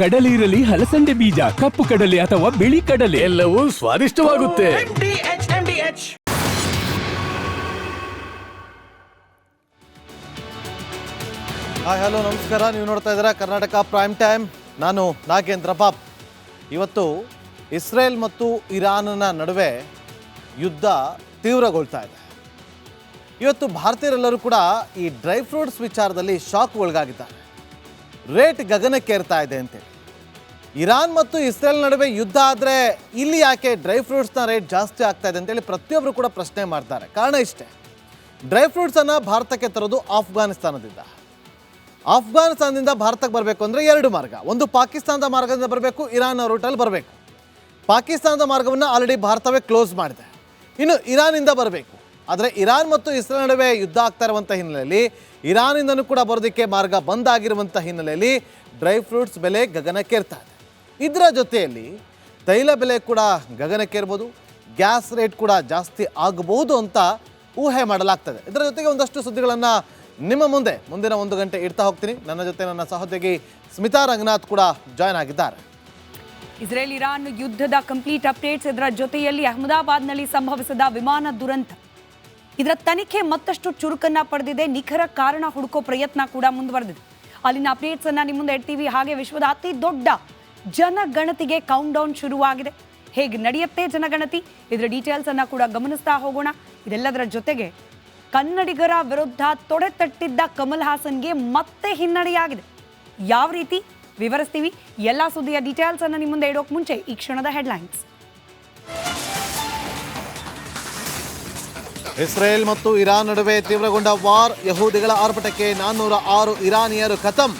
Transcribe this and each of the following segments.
ಕಡಲೆ ಇರಲಿ ಹಲಸಂದೆ ಬೀಜ ಕಪ್ಪು ಕಡಲೆ ಅಥವಾ ಬಿಳಿ ಕಡಲೆ. ಎಲ್ಲವೂ ಸ್ವಾದಿಷ್ಟವಾಗುತ್ತೆ. ಹಾಯ್ ಹಲೋ ನಮಸ್ಕಾರ. ನೀವು ನೋಡ್ತಾ ಇದ್ದೀರಾ ಕರ್ನಾಟಕ ಪ್ರೈಮ್ ಟೈಮ್ ನಾನು ನಾಗೇಂದ್ರ ಪಾಪ್ ಇವತ್ತು ಇಸ್ರೇಲ್ ಮತ್ತು ಇರಾನ್ನ ನಡುವೆ ಯುದ್ಧ ತೀವ್ರಗೊಳ್ತಾ ಇದೆ. ಇವತ್ತು ಭಾರತೀಯರೆಲ್ಲರೂ ಕೂಡ ಈ ಡ್ರೈ ಫ್ರೂಟ್ಸ್ ವಿಚಾರದಲ್ಲಿ ಶಾಕ್ ಒಳಗಾಗಿದ್ದಾರೆ ರೇಟ್ ಗಗನಕ್ಕೇರ್ತಾ ಇದೆ ಅಂತೇಳಿ ಇರಾನ್ ಮತ್ತು ಇಸ್ರೇಲ್ ನಡುವೆ ಯುದ್ಧ ಆದರೆ ಇಲ್ಲಿ ಯಾಕೆ ಡ್ರೈ ಫ್ರೂಟ್ಸ್ನ ರೇಟ್ ಜಾಸ್ತಿ ಆಗ್ತಾ ಇದೆ ಅಂತೇಳಿ ಪ್ರತಿಯೊಬ್ಬರು ಕೂಡ ಪ್ರಶ್ನೆ ಮಾಡ್ತಾರೆ. ಕಾರಣ ಇಷ್ಟೇ. ಡ್ರೈ ಫ್ರೂಟ್ಸನ್ನು ಭಾರತಕ್ಕೆ ತರೋದು ಆಫ್ಘಾನಿಸ್ತಾನದಿಂದ. ಆಫ್ಘಾನಿಸ್ತಾನದಿಂದ ಭಾರತಕ್ಕೆ ಬರಬೇಕು ಅಂದರೆ ಎರಡು ಮಾರ್ಗ. ಒಂದು ಪಾಕಿಸ್ತಾನದ ಮಾರ್ಗದಿಂದ ಬರಬೇಕು ಇರಾನ್ ರೂಟಲ್ಲಿ ಬರಬೇಕು. ಪಾಕಿಸ್ತಾನದ ಮಾರ್ಗವನ್ನು ಆಲ್ರೆಡಿ ಭಾರತವೇ ಕ್ಲೋಸ್ ಮಾಡಿದೆ. ಇನ್ನು ಇರಾನಿಂದ ಬರಬೇಕು. ಆದರೆ ಇರಾನ್ ಮತ್ತು ಇಸ್ರೇಲ್ ನಡುವೆ ಯುದ್ಧ ಆಗ್ತಾ ಇರುವಂಥ ಹಿನ್ನೆಲೆಯಲ್ಲಿ ಇರಾನಿಂದನೂ ಕೂಡ ಬರೋದಕ್ಕೆ ಮಾರ್ಗ ಬಂದ್ ಆಗಿರುವಂಥ ಹಿನ್ನೆಲೆಯಲ್ಲಿ ಡ್ರೈ ಫ್ರೂಟ್ಸ್ ಬೆಲೆ ಗಗನಕ್ಕೇರ್ತಾ ಇದೆ. ಇದರ ಜೊತೆಯಲ್ಲಿ ತೈಲ ಬೆಲೆ ಕೂಡ ಗಗನಕ್ಕೇರ್ಬೋದು, ಗ್ಯಾಸ್ ರೇಟ್ ಕೂಡ ಜಾಸ್ತಿ ಆಗಬಹುದು ಅಂತ ಊಹೆ ಮಾಡಲಾಗ್ತದೆ. ಇದರ ಜೊತೆಗೆ ಒಂದಷ್ಟು ಸುದ್ದಿಗಳನ್ನು ನಿಮ್ಮ ಮುಂದೆ, ಮುಂದಿನ ಒಂದು ಗಂಟೆ ಇಡ್ತಾ ಹೋಗ್ತೀನಿ. ನನ್ನ ಜೊತೆ ನನ್ನ ಸಹೋದ್ಯೋಗಿ ಸ್ಮಿತಾ ರಂಗನಾಥ್ ಕೂಡ ಜಾಯ್ನ್ ಆಗಿದ್ದಾರೆ. ಇಸ್ರೇಲ್ ಇರಾನ್ ಯುದ್ಧದ ಕಂಪ್ಲೀಟ್ ಅಪ್ಡೇಟ್ಸ್ ಇದರ ಜೊತೆಯಲ್ಲಿ ಅಹಮದಾಬಾದ್ನಲ್ಲಿ ಸಂಭವಿಸಿದ ವಿಮಾನ ದುರಂತ. ಇದರ ತನಿಖೆ ಮತ್ತಷ್ಟು ಚುರುಕನ್ನ ಪಡೆದಿದೆ. ನಿಖರ ಕಾರಣ ಹುಡುಕೋ ಪ್ರಯತ್ನ ಕೂಡ ಮುಂದುವರೆದಿದೆ. ಅಲ್ಲಿನ ಅಪ್ಡೇಟ್ಸ್ ಅನ್ನ ನಿಮ್ಮ ಮುಂದೆ ಇಡ್ತೀವಿ. ಹಾಗೆ ವಿಶ್ವದ ಅತಿ ದೊಡ್ಡ ಜನಗಣತಿಗೆ ಕೌಂಟ್ ಡೌನ್ ಶುರುವಾಗಿದೆ. ಹೇಗೆ ನಡೆಯುತ್ತೆ ಜನಗಣತಿ? ಇದರ ಡೀಟೇಲ್ಸ್ ಅನ್ನ ಕೂಡ ಗಮನಿಸ್ತಾ ಹೋಗೋಣ. ಇದೆಲ್ಲದರ ಜೊತೆಗೆ ಕನ್ನಡಿಗರ ವಿರುದ್ಧ ತೊಡೆ ತಟ್ಟಿದ್ದ ಕಮಲ್ ಹಾಸನ್ಗೆ ಮತ್ತೆ ಹಿನ್ನಡೆಯಾಗಿದೆ. ಯಾವ ರೀತಿ? ವಿವರಿಸ್ತೀವಿ. ಎಲ್ಲ ಸುದ್ದಿಯ ಡೀಟೇಲ್ಸ್ ಅನ್ನು ನಿಮ್ಮ ಮುಂದೆ ಇಡೋಕೆ ಮುಂಚೆ ಈ ಕ್ಷಣದ ಹೆಡ್ಲೈನ್ಸ್ ಇಸ್ರೇಲ್ ಮತ್ತು ಇರಾನ್ ನಡುವೆ ತೀವ್ರಗೊಂಡ ವಾರ್. ಯಹೂದಿಗಳ ಆರ್ಭಟಕ್ಕೆ ನಾನ್ನೂರ ಆರು ಇರಾನಿಯರು ಖತಂ.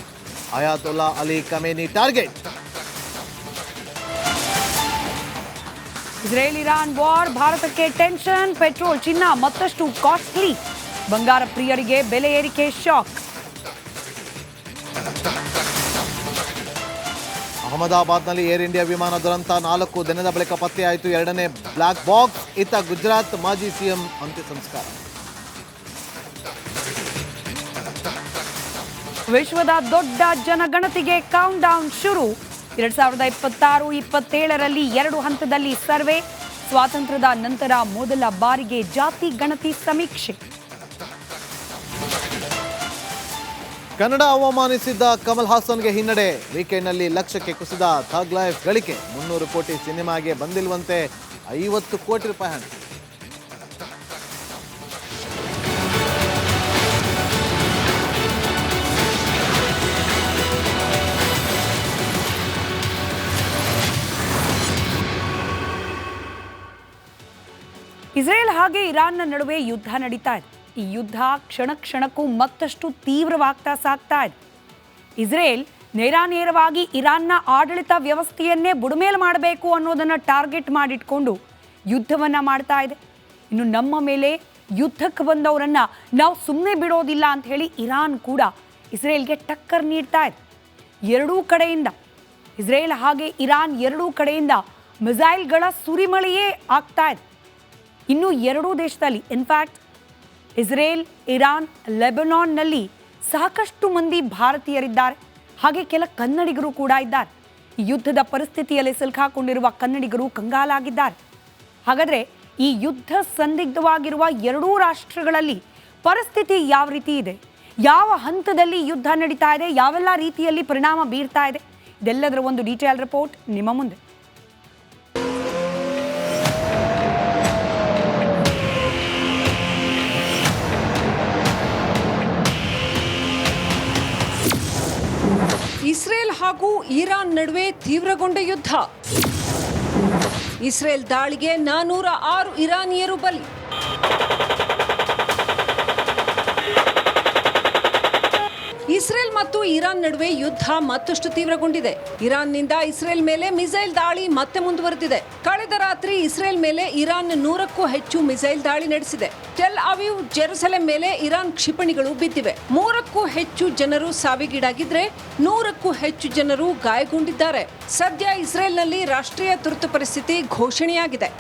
Ayatollah Ali Khamenei target. Israel, Iran war, ಭಾರತಕ್ಕೆ ಟೆನ್ಷನ್, ಪೆಟ್ರೋಲ್ ಚಿನ್ನ ಮತ್ತಷ್ಟು ಕಾಸ್ಟ್ಲಿ. ಬಂಗಾರ ಪ್ರಿಯರಿಗೆ ಬೆಲೆ ಏರಿಕೆ ಶಾಕ್. ಅಹಮದಾಬಾದ್ನಲ್ಲಿ ಏರ್ ಇಂಡಿಯಾ ವಿಮಾನ ದುರಂತ. ನಾಲ್ಕು ದಿನದ ಬಳಿಕ ಪತ್ತೆಯಾಯಿತು. ಎರಡನೇ ಬ್ಲಾಕ್ ಬಾಕ್ಸ್. ಇತ್ತ ಗುಜರಾತ್ ಮಾಜಿ ಸಿಎಂ ಅಂತ್ಯ ಸಂಸ್ಕಾರ. ವಿಶ್ವದ ದೊಡ್ಡ ಜನಗಣತಿಗೆ ಕೌಂಟ್ ಡೌನ್ ಶುರು. ಎರಡ್ ಸಾವಿರದ ಇಪ್ಪತ್ತಾರು, ಇಪ್ಪತ್ತೇಳರಲ್ಲಿ ಎರಡು ಹಂತದಲ್ಲಿ ಸರ್ವೆ. ಸ್ವಾತಂತ್ರ್ಯದ ನಂತರ ಮೊದಲ ಬಾರಿಗೆ ಜಾತಿ ಗಣತಿ ಸಮೀಕ್ಷೆ. ಕನ್ನಡ ಅವಮಾನಿಸಿದ್ದ ಕಮಲ್ ಹಾಸನ್ಗೆ ಹಿನ್ನಡೆ. ವೀಕೆಂಡ್ನಲ್ಲಿ ಲಕ್ಷಕ್ಕೆ ಕುಸಿದ ಥಗ್ ಲೈಫ್ ಗಳಿಕೆ. ಮುನ್ನೂರು ಕೋಟಿ ಸಿನಿಮಾಗೆ ಬಂದಿಲ್ವಂತೆ ಐವತ್ತು ಕೋಟಿ ರೂಪಾಯಿ ಹಣ. ಇಸ್ರೇಲ್ ಹಾಗೆ ಇರಾನ್ನ ನಡುವೆ ಯುದ್ಧ ನಡೀತಾ ಇದೆ. ಈ ಯುದ್ಧ ಕ್ಷಣ ಕ್ಷಣಕ್ಕೂ ಮತ್ತಷ್ಟು ತೀವ್ರವಾಗ್ತಾ ಸಾಗ್ತಾ ಇದೆ. ಇಸ್ರೇಲ್ ನೇರಾನೇರವಾಗಿ ಇರಾನ್ನ ಆಡಳಿತ ವ್ಯವಸ್ಥೆಯನ್ನೇ ಬುಡಮೇಲು ಮಾಡಬೇಕು ಅನ್ನೋದನ್ನ ಟಾರ್ಗೆಟ್ ಮಾಡಿಟ್ಕೊಂಡು ಯುದ್ಧವನ್ನ ಮಾಡ್ತಾ ಇದೆ. ಇನ್ನು ನಮ್ಮ ಮೇಲೆ ಯುದ್ಧಕ್ಕೆ ಬಂದವರನ್ನ ನಾವು ಸುಮ್ಮನೆ ಬಿಡೋದಿಲ್ಲ ಅಂತ ಹೇಳಿ ಇರಾನ್ ಕೂಡ ಇಸ್ರೇಲ್ಗೆ ಟಕ್ಕರ್ ನೀಡ್ತಾ ಇದೆ. ಎರಡೂ ಕಡೆಯಿಂದ, ಇಸ್ರೇಲ್ ಹಾಗೆ ಇರಾನ್ ಎರಡೂ ಕಡೆಯಿಂದ ಮಿಸೈಲ್ಗಳ ಸುರಿಮಳೆಯೇ ಆಗ್ತಾ ಇದೆ. ಇನ್ನು ಎರಡೂ ದೇಶದಲ್ಲಿ, ಇನ್ಫ್ಯಾಕ್ಟ್ ಇಸ್ರೇಲ್, ಇರಾನ್, ಲೆಬನಾನ್ನಲ್ಲಿ ಸಾಕಷ್ಟು ಮಂದಿ ಭಾರತೀಯರಿದ್ದಾರೆ. ಹಾಗೆ ಕೆಲ ಕನ್ನಡಿಗರು ಕೂಡ ಇದ್ದಾರೆ. ಯುದ್ಧದ ಪರಿಸ್ಥಿತಿಯಲ್ಲಿ ಸಿಲುಕಾಕೊಂಡಿರುವ ಕನ್ನಡಿಗರು ಕಂಗಾಲಾಗಿದ್ದಾರೆ. ಹಾಗಾದರೆ ಈ ಯುದ್ಧ ಸಂದಿಗ್ಧವಾಗಿರುವ ಎರಡೂ ರಾಷ್ಟ್ರಗಳಲ್ಲಿ ಪರಿಸ್ಥಿತಿ ಯಾವ ರೀತಿ ಇದೆ? ಯಾವ ಹಂತದಲ್ಲಿ ಯುದ್ಧ ನಡೀತಾ ಇದೆ? ಯಾವೆಲ್ಲ ರೀತಿಯಲ್ಲಿ ಪರಿಣಾಮ ಬೀರ್ತಾ ಇದೆ? ಇದೆಲ್ಲದರ ಒಂದು ಡೀಟೇಲ್ ರಿಪೋರ್ಟ್ ನಿಮ್ಮ ಮುಂದೆ. ಇಸ್ರೇಲ್ ಹಾಗೂ ಇರಾನ್ ನಡುವೆ ತೀವ್ರಗೊಂಡ ಯುದ್ಧ. ಇಸ್ರೇಲ್ ದಾಳಿಗೆ ನಾನೂರ ಆರು ಇರಾನಿಯರು ಬಲಿ. ಇಸ್ರೇಲ್ ಮತ್ತು ಇರಾನ್ ನಡುವೆ ಯುದ್ಧ ಮತ್ತಷ್ಟು ತೀವ್ರಗೊಂಡಿದೆ. ಇರಾನ್ನಿಂದ ಇಸ್ರೇಲ್ ಮೇಲೆ ಮಿಸೈಲ್ ದಾಳಿ ಮತ್ತೆ ಮುಂದುವರೆದಿದೆ. ಕಳೆದ ರಾತ್ರಿ ಇಸ್ರೇಲ್ ಮೇಲೆ ಇರಾನ್ ನೂರಕ್ಕೂ ಹೆಚ್ಚು ಮಿಸೈಲ್ ದಾಳಿ ನಡೆಸಿದೆ. ಟೆಲ್ ಅವಿವ್, ಜೆರುಸಲೆಂ ಮೇಲೆ ಇರಾನ್ ಕ್ಷಿಪಣಿಗಳು ಬಿದ್ದಿವೆ. ಮೂರಕ್ಕೂ ಹೆಚ್ಚು ಜನರು ಸಾವಿಗೀಡಾಗಿದ್ರೆ ನೂರಕ್ಕೂ ಹೆಚ್ಚು ಜನರು ಗಾಯಗೊಂಡಿದ್ದಾರೆ. ಸದ್ಯ ಇಸ್ರೇಲ್ನಲ್ಲಿ ರಾಷ್ಟ್ರೀಯ ತುರ್ತು ಪರಿಸ್ಥಿತಿ ಘೋಷಣೆಯಾಗಿದೆ.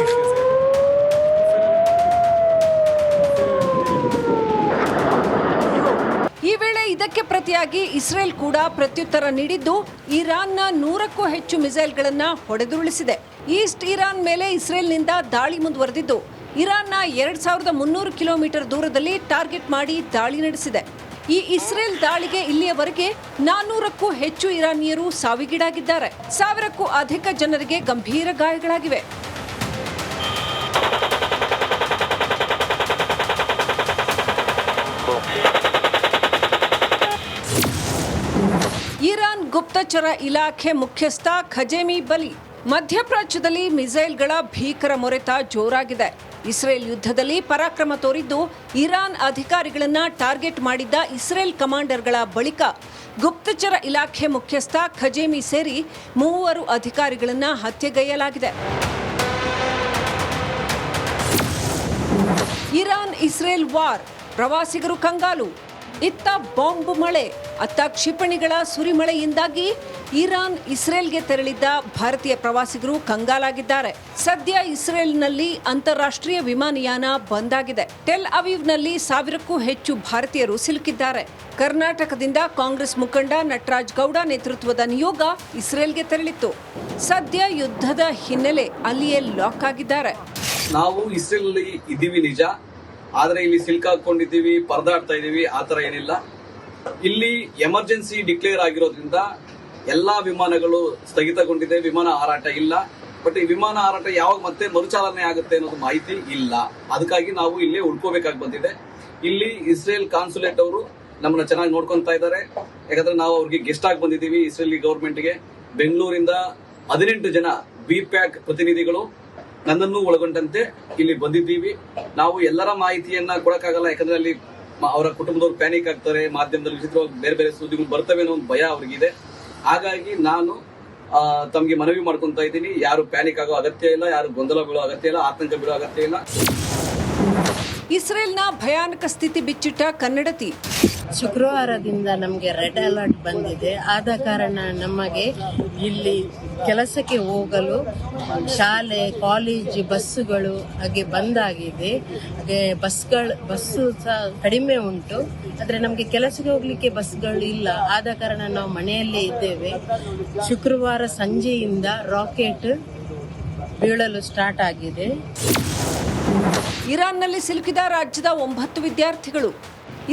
ಇದಕ್ಕೆ ಪ್ರತಿಯಾಗಿ ಇಸ್ರೇಲ್ ಕೂಡ ಪ್ರತ್ಯುತ್ತರ ನೀಡಿದ್ದು ಇರಾನ್ನ ನೂರಕ್ಕೂ ಹೆಚ್ಚು ಮಿಸೈಲ್ಗಳನ್ನು ಹೊಡೆದುರುಳಿಸಿದೆ. ಈಸ್ಟ್ ಇರಾನ್ ಮೇಲೆ ಇಸ್ರೇಲ್ನಿಂದ ದಾಳಿ ಮುಂದುವರೆದಿದ್ದು, ಇರಾನ್ನ ಎರಡ್ ಸಾವಿರದ ಮುನ್ನೂರು ಕಿಲೋಮೀಟರ್ ದೂರದಲ್ಲಿ ಟಾರ್ಗೆಟ್ ಮಾಡಿ ದಾಳಿ ನಡೆಸಿದೆ. ಈ ಇಸ್ರೇಲ್ ದಾಳಿಗೆ ಇಲ್ಲಿಯವರೆಗೆ ನಾನ್ನೂರಕ್ಕೂ ಹೆಚ್ಚು ಇರಾನಿಯರು ಸಾವಿಗೀಡಾಗಿದ್ದಾರೆ. ಸಾವಿರಕ್ಕೂ ಅಧಿಕ ಜನರಿಗೆ ಗಂಭೀರ ಗಾಯಗಳಾಗಿವೆ ಇರಾನ್ ಗುಪ್ತಚರ ಇಲಾಖೆ ಮುಖ್ಯಸ್ಥ ಖಜೇಮಿ ಬಲಿ ಮಧ್ಯಪ್ರಾಚ್ಯದಲ್ಲಿ ಮಿಸೈಲ್ಗಳ ಭೀಕರ ಮೊರೆತ ಜೋರಾಗಿದೆ. ಇಸ್ರೇಲ್ ಯುದ್ಧದಲ್ಲಿ ಪರಾಕ್ರಮ ತೋರಿದ್ದು ಇರಾನ್ ಅಧಿಕಾರಿಗಳನ್ನ ಟಾರ್ಗೆಟ್ ಮಾಡಿದ್ದ ಇಸ್ರೇಲ್ ಕಮಾಂಡರ್ಗಳ ಬಳಿಕ ಗುಪ್ತಚರ ಇಲಾಖೆ ಮುಖ್ಯಸ್ಥ ಖಜೇಮಿ ಸೇರಿ ಮೂವರು ಅಧಿಕಾರಿಗಳನ್ನ ಹತ್ಯೆಗೈಯಲಾಗಿದೆ. ಇರಾನ್ ಇಸ್ರೇಲ್ ವಾರ್, ಪ್ರವಾಸಿಗರು ಕಂಗಾಲು ಇತ್ತ ಬಾಂಬ್ ಮಳೆ. ಅತ್ತ ಕ್ಷಿಪಣಿಗಳ ಸುರಿಮಳೆಯಿಂದಾಗಿ ಇರಾನ್ ಇಸ್ರೇಲ್ಗೆ ತೆರಳಿದ್ದ ಭಾರತೀಯ ಪ್ರವಾಸಿಗರು ಕಂಗಾಲಾಗಿದ್ದಾರೆ. ಸದ್ಯ ಇಸ್ರೇಲ್ನಲ್ಲಿ ಅಂತಾರಾಷ್ಟ್ರೀಯ ವಿಮಾನಯಾನ ಬಂದ್ ಆಗಿದೆ. ಟೆಲ್ ಅವಿವ್ನಲ್ಲಿ ಸಾವಿರಕ್ಕೂ ಹೆಚ್ಚು ಭಾರತೀಯರು ಸಿಲುಕಿದ್ದಾರೆ. ಕರ್ನಾಟಕದಿಂದ ಕಾಂಗ್ರೆಸ್ ಮುಖಂಡ ನಟರಾಜ್ ಗೌಡ ನೇತೃತ್ವದ ನಿಯೋಗ ಇಸ್ರೇಲ್ಗೆ ತೆರಳಿತ್ತು. ಸದ್ಯ ಯುದ್ಧದ ಹಿನ್ನೆಲೆ ಅಲ್ಲಿಯೇ ಲಾಕ್ ಆಗಿದ್ದಾರೆ. ನಾವು ಇಸ್ರೇಲ್ ಇದ್ದೀವಿ ನಿಜ. ಆದ್ರೆ ಇಲ್ಲಿ ಸಿಲ್ಕಾಕೊಂಡಿದ್ದೀವಿ ಪರದಾಡ್ತಾ ಆ ಥರ ಏನಿಲ್ಲ. ಇಲ್ಲಿ ಎಮರ್ಜೆನ್ಸಿ ಡಿಕ್ಲೇರ್ ಆಗಿರೋದ್ರಿಂದ ಎಲ್ಲಾ ವಿಮಾನಗಳು ಸ್ಥಗಿತಗೊಂಡಿದೆ, ವಿಮಾನ ಹಾರಾಟ ಇಲ್ಲ. ಬಟ್ ಈ ವಿಮಾನ ಹಾರಾಟ ಯಾವಾಗ ಮತ್ತೆ ಮರುಚಾಲನೆ ಆಗುತ್ತೆ ಅನ್ನೋದು ಮಾಹಿತಿ ಇಲ್ಲ. ಅದಕ್ಕಾಗಿ ನಾವು ಇಲ್ಲೇ ಉಳ್ಕೋಬೇಕಾಗಿ ಬಂದಿದೆ. ಇಲ್ಲಿ ಇಸ್ರೇಲ್ ಕಾನ್ಸುಲೇಟ್ ಅವರು ನಮ್ಮನ್ನ ಚೆನ್ನಾಗಿ ನೋಡ್ಕೊಂತಾ ಇದ್ದಾರೆ. ಯಾಕಂದ್ರೆ ನಾವು ಅವ್ರಿಗೆ ಗೆಸ್ಟ್ ಆಗಿ ಬಂದಿದ್ದೀವಿ ಇಸ್ರೇಲಿ ಗೌರ್ಮೆಂಟ್ಗೆ ಬೆಂಗಳೂರಿಂದ ಹದಿನೆಂಟು ಜನ ಬಿ ಪ್ಯಾಕ್ ಪ್ರತಿನಿಧಿಗಳು ನನ್ನನ್ನು ಒಳಗೊಂಡಂತೆ ಇಲ್ಲಿ ಬಂದಿದ್ದೀವಿ. ನಾವು ಎಲ್ಲರ ಮಾಹಿತಿಯನ್ನ ಕೊಡಕ್ಕಾಗಲ್ಲ, ಯಾಕಂದ್ರೆ ಅಲ್ಲಿ ಅವರ ಕುಟುಂಬದವ್ರು ಪ್ಯಾನಿಕ್ ಆಗ್ತಾರೆ, ಮಾಧ್ಯಮದಲ್ಲಿ ವಿಚಿತ್ರವಾಗಿ ಬೇರೆ ಬೇರೆ ಸುದ್ದಿಗಳು ಬರ್ತವೆ ಅನ್ನೋ ಒಂದು ಭಯ ಅವ್ರಿಗಿದೆ. ಹಾಗಾಗಿ ನಾನು ತಮಗೆ ಮನವಿ ಮಾಡ್ಕೊತಾ ಇದ್ದೀನಿ. ಯಾರು ಪ್ಯಾನಿಕ್ ಆಗೋ ಅಗತ್ಯ ಇಲ್ಲ, ಯಾರು ಗೊಂದಲ ಬೀಳೋ ಅಗತ್ಯ ಇಲ್ಲ ಆತಂಕ ಬೀಳೋ ಅಗತ್ಯ ಇಲ್ಲ. ಇಸ್ರೇಲ್ನ ಭಯಾನಕ ಸ್ಥಿತಿ ಬಿಚ್ಚಿಟ್ಟ ಕನ್ನಡತಿ. ಶುಕ್ರವಾರದಿಂದ ನಮಗೆ ರೆಡ್ ಅಲರ್ಟ್ ಬಂದಿದೆ. ಆದ ಕಾರಣ ನಮಗೆ ಇಲ್ಲಿ ಕೆಲಸಕ್ಕೆ ಹೋಗಲು ಶಾಲೆ, ಕಾಲೇಜು ಬಸ್ಸುಗಳು ಹಾಗೆ ಬಂದಾಗಿದೆ. ಹಾಗೆ ಬಸ್ಗಳು, ಬಸ್ಸು ಸಹ ಕಡಿಮೆ ಉಂಟು. ಆದರೆ ನಮಗೆ ಕೆಲಸಕ್ಕೆ ಹೋಗಲಿಕ್ಕೆ ಬಸ್ಗಳು ಇಲ್ಲ. ಆದ ಕಾರಣ ನಾವು ಮನೆಯಲ್ಲೇ ಇದ್ದೇವೆ. ಶುಕ್ರವಾರ ಸಂಜೆಯಿಂದ ರಾಕೆಟ್ ಬೀಳಲು ಸ್ಟಾರ್ಟ್ ಆಗಿದೆ. ಇರಾನ್ನಲ್ಲಿ ಸಿಲುಕಿದ ರಾಜ್ಯದ ಒಂಬತ್ತು ವಿದ್ಯಾರ್ಥಿಗಳು.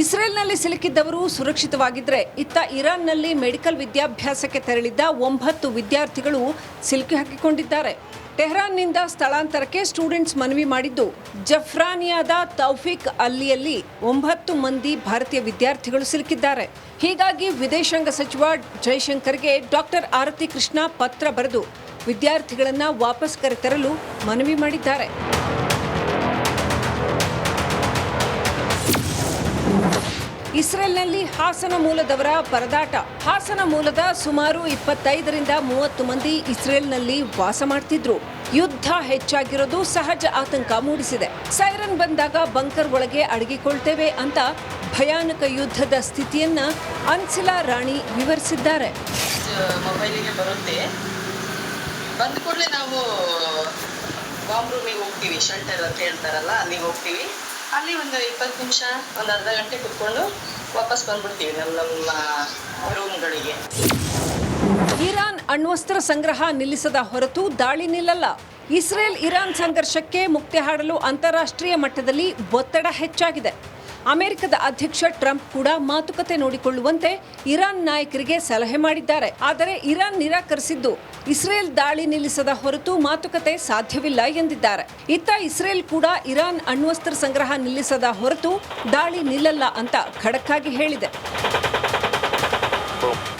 ಇಸ್ರೇಲ್ನಲ್ಲಿ ಸಿಲುಕಿದ್ದವರು ಸುರಕ್ಷಿತವಾಗಿದ್ದರೆ ಇತ್ತ ಇರಾನ್ನಲ್ಲಿ ಮೆಡಿಕಲ್ ವಿದ್ಯಾಭ್ಯಾಸಕ್ಕೆ ತೆರಳಿದ್ದ ಒಂಬತ್ತು ವಿದ್ಯಾರ್ಥಿಗಳು ಸಿಲುಕಿ ಹಾಕಿಕೊಂಡಿದ್ದಾರೆ. ಟೆಹರಾನ್ನಿಂದ ಸ್ಥಳಾಂತರಕ್ಕೆ ಸ್ಟೂಡೆಂಟ್ಸ್ ಮನವಿ ಮಾಡಿದ್ದು, ಜಫ್ರಾನಿಯಾದ ತೌಫಿಕ್ ಅಲ್ಲಿಯಲ್ಲಿ ಒಂಬತ್ತು ಮಂದಿ ಭಾರತೀಯ ವಿದ್ಯಾರ್ಥಿಗಳು ಸಿಲುಕಿದ್ದಾರೆ. ಹೀಗಾಗಿ ವಿದೇಶಾಂಗ ಸಚಿವ ಜೈಶಂಕರ್ಗೆ ಡಾಕ್ಟರ್ ಆರತಿ ಕೃಷ್ಣ ಪತ್ರ ಬರೆದು ವಿದ್ಯಾರ್ಥಿಗಳನ್ನು ವಾಪಸ್ ಕರೆತರಲು ಮನವಿ ಮಾಡಿದ್ದಾರೆ. ಇಸ್ರೇಲ್ನಲ್ಲಿ ಹಾಸನ ಮೂಲದವರ ಪರದಾಟ. ಹಾಸನ ಮೂಲದ ಸುಮಾರು ಇಪ್ಪತ್ತೈದರಿಂದ ಮೂವತ್ತು ಮಂದಿ ಇಸ್ರೇಲ್ನಲ್ಲಿ ವಾಸ ಮಾಡ್ತಿದ್ರು. ಯುದ್ಧ ಹೆಚ್ಚಾಗಿರೋದು ಸಹಜ ಆತಂಕ ಮೂಡಿಸಿದೆ. ಸೈರನ್ ಬಂದಾಗ ಬಂಕರ್ ಒಳಗೆ ಅಡಗಿಕೊಳ್ತೇವೆ ಅಂತ ಭಯಾನಕ ಯುದ್ಧದ ಸ್ಥಿತಿಯನ್ನ ಅನ್ಸಿಲಾ ರಾಣಿ ವಿವರಿಸಿದ್ದಾರೆ. ಮೊಬೈಲಿಗೆ ಬರುತ್ತೆ. ಬಂದ ಕೂಡಲೇ ನಾವು ಬಾಂಬ್ ರೂಮಿಗೆ ಹೋಗ್ತೀವಿ ಶೆಲ್ಟರ್ ಅಂತ ಹೇಳ್ತಾರಲ್ಲ, ಅಲ್ಲಿಗೆ ಹೋಗ್ತೀವಿ. ಅಲ್ಲಿ ಒಂದು ಇಪ್ಪತ್ತು ನಿಮಿಷ, ಒಂದು ಅರ್ಧ ಗಂಟೆ ಕುತ್ಕೊಂಡು ವಾಪಸ್ ಬಂದ್ಬಿಡ್ತೀವಿ ನಮ್ಮ ನಮ್ಮ ರೂಮ್ಗಳಿಗೆ ಇರಾನ್ ಅಣ್ವಸ್ತ್ರ ಸಂಗ್ರಹ ನಿಲ್ಲಿಸದ ಹೊರತು ದಾಳಿ ನಿಲ್ಲಲ್ಲ. ಇಸ್ರೇಲ್ ಇರಾನ್ ಸಂಘರ್ಷಕ್ಕೆ ಮುಕ್ತಿ ಹಾಡಲು ಅಂತಾರಾಷ್ಟ್ರೀಯ ಮಟ್ಟದಲ್ಲಿ ಒತ್ತಡ ಹೆಚ್ಚಾಗಿದೆ. ಅಮೆರಿಕದ ಅಧ್ಯಕ್ಷ ಟ್ರಂಪ್ ಕೂಡ ಮಾತುಕತೆ ನೋಡಿಕೊಳ್ಳುವಂತೆ ಇರಾನ್ ನಾಯಕರಿಗೆ ಸಲಹೆ ಮಾಡಿದ್ದಾರೆ. ಆದರೆ ಇರಾನ್ ನಿರಾಕರಿಸಿದ್ದು ಇಸ್ರೇಲ್ ದಾಳಿ ನಿಲ್ಲಿಸದ ಹೊರತು ಮಾತುಕತೆ ಸಾಧ್ಯವಿಲ್ಲ ಎಂದಿದ್ದಾರೆ. ಇತ್ತ ಇಸ್ರೇಲ್ ಕೂಡ ಇರಾನ್ ಅಣ್ವಸ್ತ್ರ ಸಂಗ್ರಹ ನಿಲ್ಲಿಸದ ಹೊರತು ದಾಳಿ ನಿಲ್ಲಲ್ಲ ಅಂತ ಖಡಕ್ಕಾಗಿ ಹೇಳಿದೆ.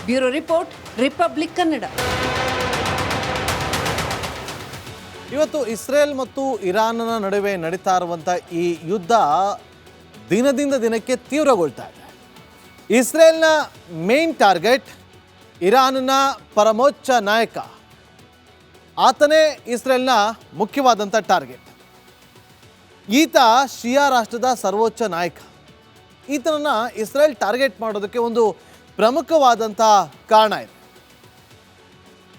Bureau report, Republic Kannada. ಇವತ್ತು ಇಸ್ರೇಲ್ ಮತ್ತು ಇರಾನ್ನ ನಡುವೆ ನಡೀತಾ ಇರುವಂಥ ಈ ಯುದ್ಧ ದಿನದಿಂದ ದಿನಕ್ಕೆ ತೀವ್ರಗೊಳ್ತಾ ಇದೆ. ಇಸ್ರೇಲ್ನ ಮೇನ್ ಟಾರ್ಗೆಟ್ ಇರಾನ್ನ ಪರಮೋಚ್ಚ ನಾಯಕ. ಆತನೇ ಇಸ್ರೇಲ್ನ ಮುಖ್ಯವಾದಂಥ ಟಾರ್ಗೆಟ್ ಈತ ಶಿಯಾ ರಾಷ್ಟ್ರದ ಸರ್ವೋಚ್ಚ ನಾಯಕ. ಈತನನ್ನು ಇಸ್ರೇಲ್ ಟಾರ್ಗೆಟ್ ಮಾಡೋದಕ್ಕೆ ಒಂದು ಪ್ರಮುಖವಾದಂಥ ಕಾರಣ ಇದೆ.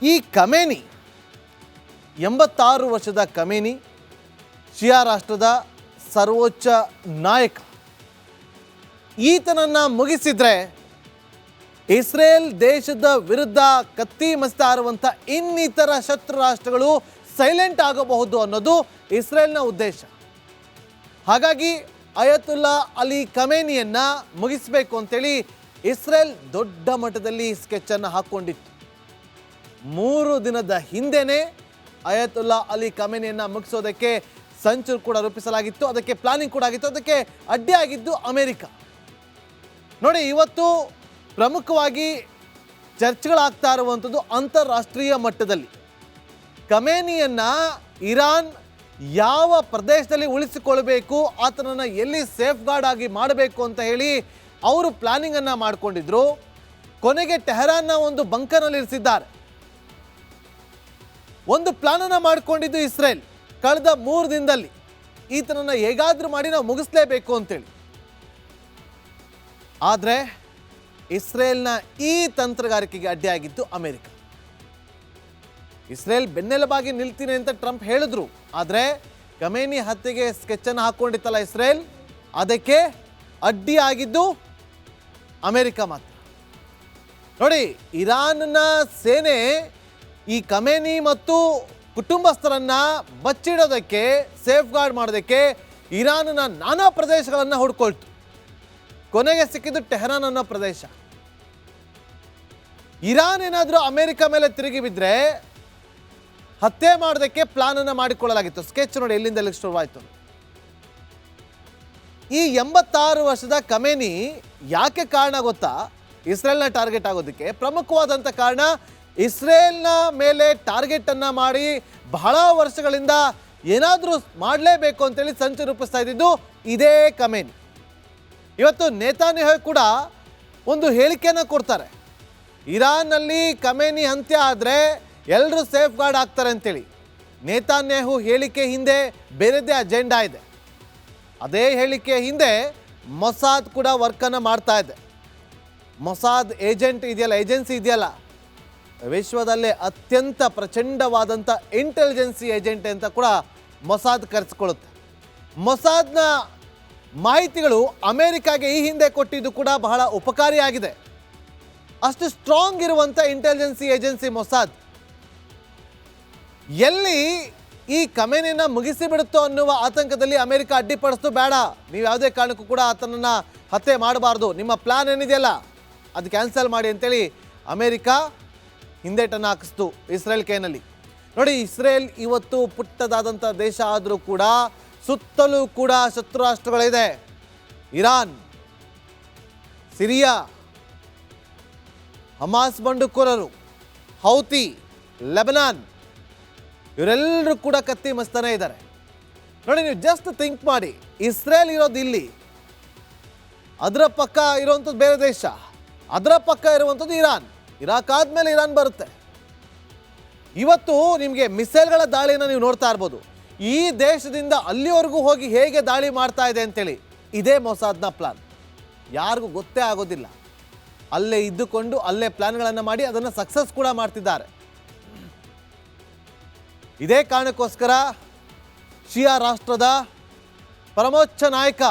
ಈ ಕಮೇನಿ, ಎಂಬತ್ತಾರು ವರ್ಷದ ಕಮೇನಿ, ಶಿಯಾ ರಾಷ್ಟ್ರದ ಸರ್ವೋಚ್ಚ ನಾಯಕ. ಈತನನ್ನು ಮುಗಿಸಿದ್ರೆ ಇಸ್ರೇಲ್ ದೇಶದ ವಿರುದ್ಧ ಕತ್ತಿ ಮಸ್ತಾ ಇರುವಂಥ ಇನ್ನಿತರ ಶತ್ರು ರಾಷ್ಟ್ರಗಳು ಸೈಲೆಂಟ್ ಆಗಬಹುದು ಅನ್ನೋದು ಇಸ್ರೇಲ್ನ ಉದ್ದೇಶ. ಹಾಗಾಗಿ ಅಯತುಲ್ಲಾ ಅಲಿ ಕಮೇನಿಯನ್ನು ಮುಗಿಸಬೇಕು ಅಂತೇಳಿ ಇಸ್ರೇಲ್ ದೊಡ್ಡ ಮಟ್ಟದಲ್ಲಿ ಸ್ಕೆಚ್ ಹಾಕ್ಕೊಂಡಿತ್ತು ಮೂರು ದಿನದ ಹಿಂದೆನೇ ಅಯತುಲ್ಲಾ ಅಲಿ ಕಮೇನಿಯನ್ನು ಮುಗಿಸೋದಕ್ಕೆ ಸಂಚು ಕೂಡ ರೂಪಿಸಲಾಗಿತ್ತು, ಅದಕ್ಕೆ ಪ್ಲಾನಿಂಗ್ ಕೂಡ ಆಗಿತ್ತು, ಅದಕ್ಕೆ ಅಡ್ಡಿಯಾಗಿದ್ದು ಅಮೆರಿಕ. ನೋಡಿ, ಇವತ್ತು ಪ್ರಮುಖವಾಗಿ ಚರ್ಚೆಗಳಾಗ್ತಾ ಇರುವಂಥದ್ದು ಅಂತಾರಾಷ್ಟ್ರೀಯ ಮಟ್ಟದಲ್ಲಿ. ಕಮೇನಿಯನ್ನ ಇರಾನ್ ಯಾವ ಪ್ರದೇಶದಲ್ಲಿ ಉಳಿಸಿಕೊಳ್ಬೇಕು, ಆತನನ್ನ ಎಲ್ಲಿ ಸೇಫ್ ಗಾರ್ಡ್ ಆಗಿ ಮಾಡಬೇಕು ಅಂತ ಹೇಳಿ ಅವರು ಪ್ಲಾನಿಂಗ್ ಅನ್ನ ಮಾಡಿಕೊಂಡಿದ್ರು. ಕೊನೆಗೆ ಟೆಹರಾನ್ನ ಒಂದು ಬಂಕರ್ನಲ್ಲಿ ಇರಿಸಿದ್ದಾರೆ. ಒಂದು ಪ್ಲಾನ್ ಅನ್ನ ಮಾಡಿಕೊಂಡಿದ್ದು ಇಸ್ರೇಲ್. ಕಳೆದ ಮೂರು ದಿನದಲ್ಲಿ. ಈತನನ್ನ ಹೇಗಾದರೂ ಮಾಡಿ ನಾವು ಮುಗಿಸ್ಲೇಬೇಕು ಅಂತೇಳಿ. ಆದರೆ ಇಸ್ರೇಲ್ನ ಈ ತಂತ್ರಗಾರಿಕೆಗೆ ಅಡ್ಡಿಯಾಗಿದ್ದು ಅಮೆರಿಕ. ಇಸ್ರೇಲ್ ಬೆನ್ನೆಲುಬಾಗಿ ನಿಲ್ತೀನಿ ಅಂತ ಟ್ರಂಪ್ ಹೇಳಿದ್ರು. ಆದರೆ ಕಮೇನಿ ಹತ್ಯೆಗೆ ಸ್ಕೆಚ್ ಅನ್ನು ಹಾಕೊಂಡಿತ್ತಲ್ಲ ಇಸ್ರೇಲ್. ಅದಕ್ಕೆ ಅಡ್ಡಿಯಾಗಿದ್ದು ಅಮೆರಿಕ ಮಾತ್ರ. ನೋಡಿ, ಇರಾನ್ನ ಸೇನೆ ಈ ಕಮೇನಿ ಮತ್ತು ಕುಟುಂಬಸ್ಥರನ್ನ ಬಚ್ಚಿಡೋದಕ್ಕೆ ಸೇಫ್ ಗಾರ್ಡ್ ಮಾಡೋದಕ್ಕೆ ಇರಾನ್ನ ನಾನಾ ಪ್ರದೇಶಗಳನ್ನು ಹುಡ್ಕೊಳ್ತು. ಕೊನೆಗೆ ಸಿಕ್ಕಿದ್ದು ಟೆಹರಾನ್ ಅನ್ನೋ ಪ್ರದೇಶ. ಇರಾನ್ ಏನಾದರೂ ಅಮೆರಿಕ ಮೇಲೆ ತಿರುಗಿ ಬಿದ್ದರೆ ಹತ್ಯೆ ಮಾಡೋದಕ್ಕೆ ಪ್ಲಾನ್ ಅನ್ನ ಮಾಡಿಕೊಳ್ಳಲಾಗಿತ್ತು. ಸ್ಕೆಚ್ ನೋಡಿ ಎಲ್ಲಿಂದ ಎಲ್ಲಿಗೆ ಶುರುವಾಯಿತು ಈ ಎಂಬತ್ತಾರು ವರ್ಷದ ಕಮೇನಿ ಯಾಕೆ ಕಾರಣ ಗೊತ್ತಾ? ಇಸ್ರೇಲ್ನ ಟಾರ್ಗೆಟ್ ಆಗೋದಕ್ಕೆ ಪ್ರಮುಖವಾದಂಥ ಕಾರಣ ಇಸ್ರೇಲ್ನ ಮೇಲೆ ಟಾರ್ಗೆಟ್ ಅನ್ನ ಮಾಡಿ ಬಹಳ ವರ್ಷಗಳಿಂದ ಏನಾದರೂ ಮಾಡಲೇಬೇಕು ಅಂತೇಳಿ ಸಂಚು ರೂಪಿಸ್ತಾ ಇದ್ದಿದ್ದು ಇದೇ ಕಮೇನಿ. ಇವತ್ತು ನೇತಾನ್ಯಾಹು ಕೂಡ ಒಂದು ಹೇಳಿಕೆಯನ್ನು ಕೊಡ್ತಾರೆ. ಇರಾನ್ನಲ್ಲಿ ಕಮೇನಿ ಅಂತ್ಯ ಆದರೆ ಎಲ್ಲರೂ ಸೇಫ್ ಗಾರ್ಡ್ ಆಗ್ತಾರೆ ಅಂತೇಳಿ. ನೇತಾನ್ಯಾಹು ಹೇಳಿಕೆ ಹಿಂದೆ ಬೇರೆದೇ ಅಜೆಂಡಾ ಇದೆ. ಅದೇ ಹೇಳಿಕೆ ಹಿಂದೆ ಮೊಸಾದ್ ಕೂಡ ವರ್ಕನ್ನು ಮಾಡ್ತಾ ಇದೆ. ಮೊಸಾದ್ ಏಜೆಂಟ್ ಇದೆಯಲ್ಲ, ಏಜೆನ್ಸಿ ಇದೆಯಲ್ಲ? ವಿಶ್ವದಲ್ಲೇ ಅತ್ಯಂತ ಪ್ರಚಂಡವಾದಂಥ ಇಂಟೆಲಿಜೆನ್ಸಿ ಏಜೆಂಟ್ ಅಂತ ಕೂಡ ಮೊಸಾದ್ ಕರೆಸ್ಕೊಳ್ಳುತ್ತೆ. ಮೊಸಾದ್ನ ಮಾಹಿತಿಗಳು ಅಮೆರಿಕಾಗೆ ಈ ಹಿಂದೆ ಕೊಟ್ಟಿದ್ದು ಕೂಡ ಬಹಳ ಉಪಕಾರಿಯಾಗಿದೆ. ಅಷ್ಟು ಸ್ಟ್ರಾಂಗ್ ಇರುವಂಥ ಇಂಟೆಲಿಜೆನ್ಸಿ ಏಜೆನ್ಸಿ ಮೊಸಾದ್, ಎಲ್ಲಿ ಈ ಕಮೆನಿನ ಮುಗಿಸಿ ಬಿಡುತ್ತೋ ಅನ್ನುವ ಆತಂಕದಲ್ಲಿ ಅಮೆರಿಕ ಅಡ್ಡಿಪಡಿಸ್ತು ಬೇಡ. ನೀವು ಯಾವುದೇ ಕಾರಣಕ್ಕೂ ಕೂಡ ಆತನನ್ನು ಹತ್ಯೆ ಮಾಡಬಾರ್ದು. ನಿಮ್ಮ ಪ್ಲಾನ್ ಏನಿದೆಯಲ್ಲ, ಅದು ಕ್ಯಾನ್ಸಲ್ ಮಾಡಿ ಅಂತೇಳಿ ಅಮೆರಿಕ ಹಿಂದೇಟನ್ನು ಹಾಕಿಸ್ತು ಇಸ್ರೇಲ್ ಕೈನಲ್ಲಿ. ನೋಡಿ, ಇಸ್ರೇಲ್ ಇವತ್ತು ಪುಟ್ಟದಾದಂಥ ದೇಶ ಆದರೂ ಕೂಡ ಸುತ್ತಲೂ ಕೂಡ ಶತ್ರು ರಾಷ್ಟ್ರಗಳಿದೆ ಇರಾನ್, ಸಿರಿಯಾ, ಹಮಾಸ್ ಬಂಡುಕೋರರು, ಹೌತಿ, ಲೆಬನಾನ್, ಇವರೆಲ್ಲರೂ ಕೂಡ ಕತ್ತಿ ಮಸ್ತಾನೆ ಇದ್ದಾರೆ. ನೋಡಿ, ನೀವು ಜಸ್ಟ್ ಥಿಂಕ್ ಮಾಡಿ, ಇಸ್ರೇಲ್ ಇರೋದು ಇಲ್ಲಿ ಅದರ ಪಕ್ಕ ಇರುವಂಥದ್ದು ಬೇರೆ ದೇಶ, ಅದರ ಪಕ್ಕ ಇರುವಂಥದ್ದು ಇರಾನ್, ಇರಾಕ್ ಆದಮೇಲೆ ಇರಾನ್ ಬರುತ್ತೆ. ಇವತ್ತು ನಿಮಗೆ ಮಿಸೈಲ್ಗಳ ದಾಳಿಯನ್ನು ನೀವು ನೋಡ್ತಾ ಇರ್ಬೋದು. ಈ ದೇಶದಿಂದ ಅಲ್ಲಿವರೆಗೂ ಹೋಗಿ ಹೇಗೆ ದಾಳಿ ಮಾಡ್ತಾ ಇದೆ ಅಂತೇಳಿ ಇದೇ ಮೊಸಾದ್ನ ಪ್ಲಾನ್ ಯಾರಿಗೂ ಗೊತ್ತೇ ಆಗೋದಿಲ್ಲ. ಅಲ್ಲೇ ಇದ್ದುಕೊಂಡು ಅಲ್ಲೇ ಪ್ಲಾನ್ಗಳನ್ನು ಮಾಡಿ ಅದನ್ನು ಸಕ್ಸಸ್ ಕೂಡ ಮಾಡ್ತಿದ್ದಾರೆ. ಇದೇ ಕಾರಣಕ್ಕೋಸ್ಕರ ಶಿಯಾ ರಾಷ್ಟ್ರದ ಪರಮೋಚ್ಚ ನಾಯಕ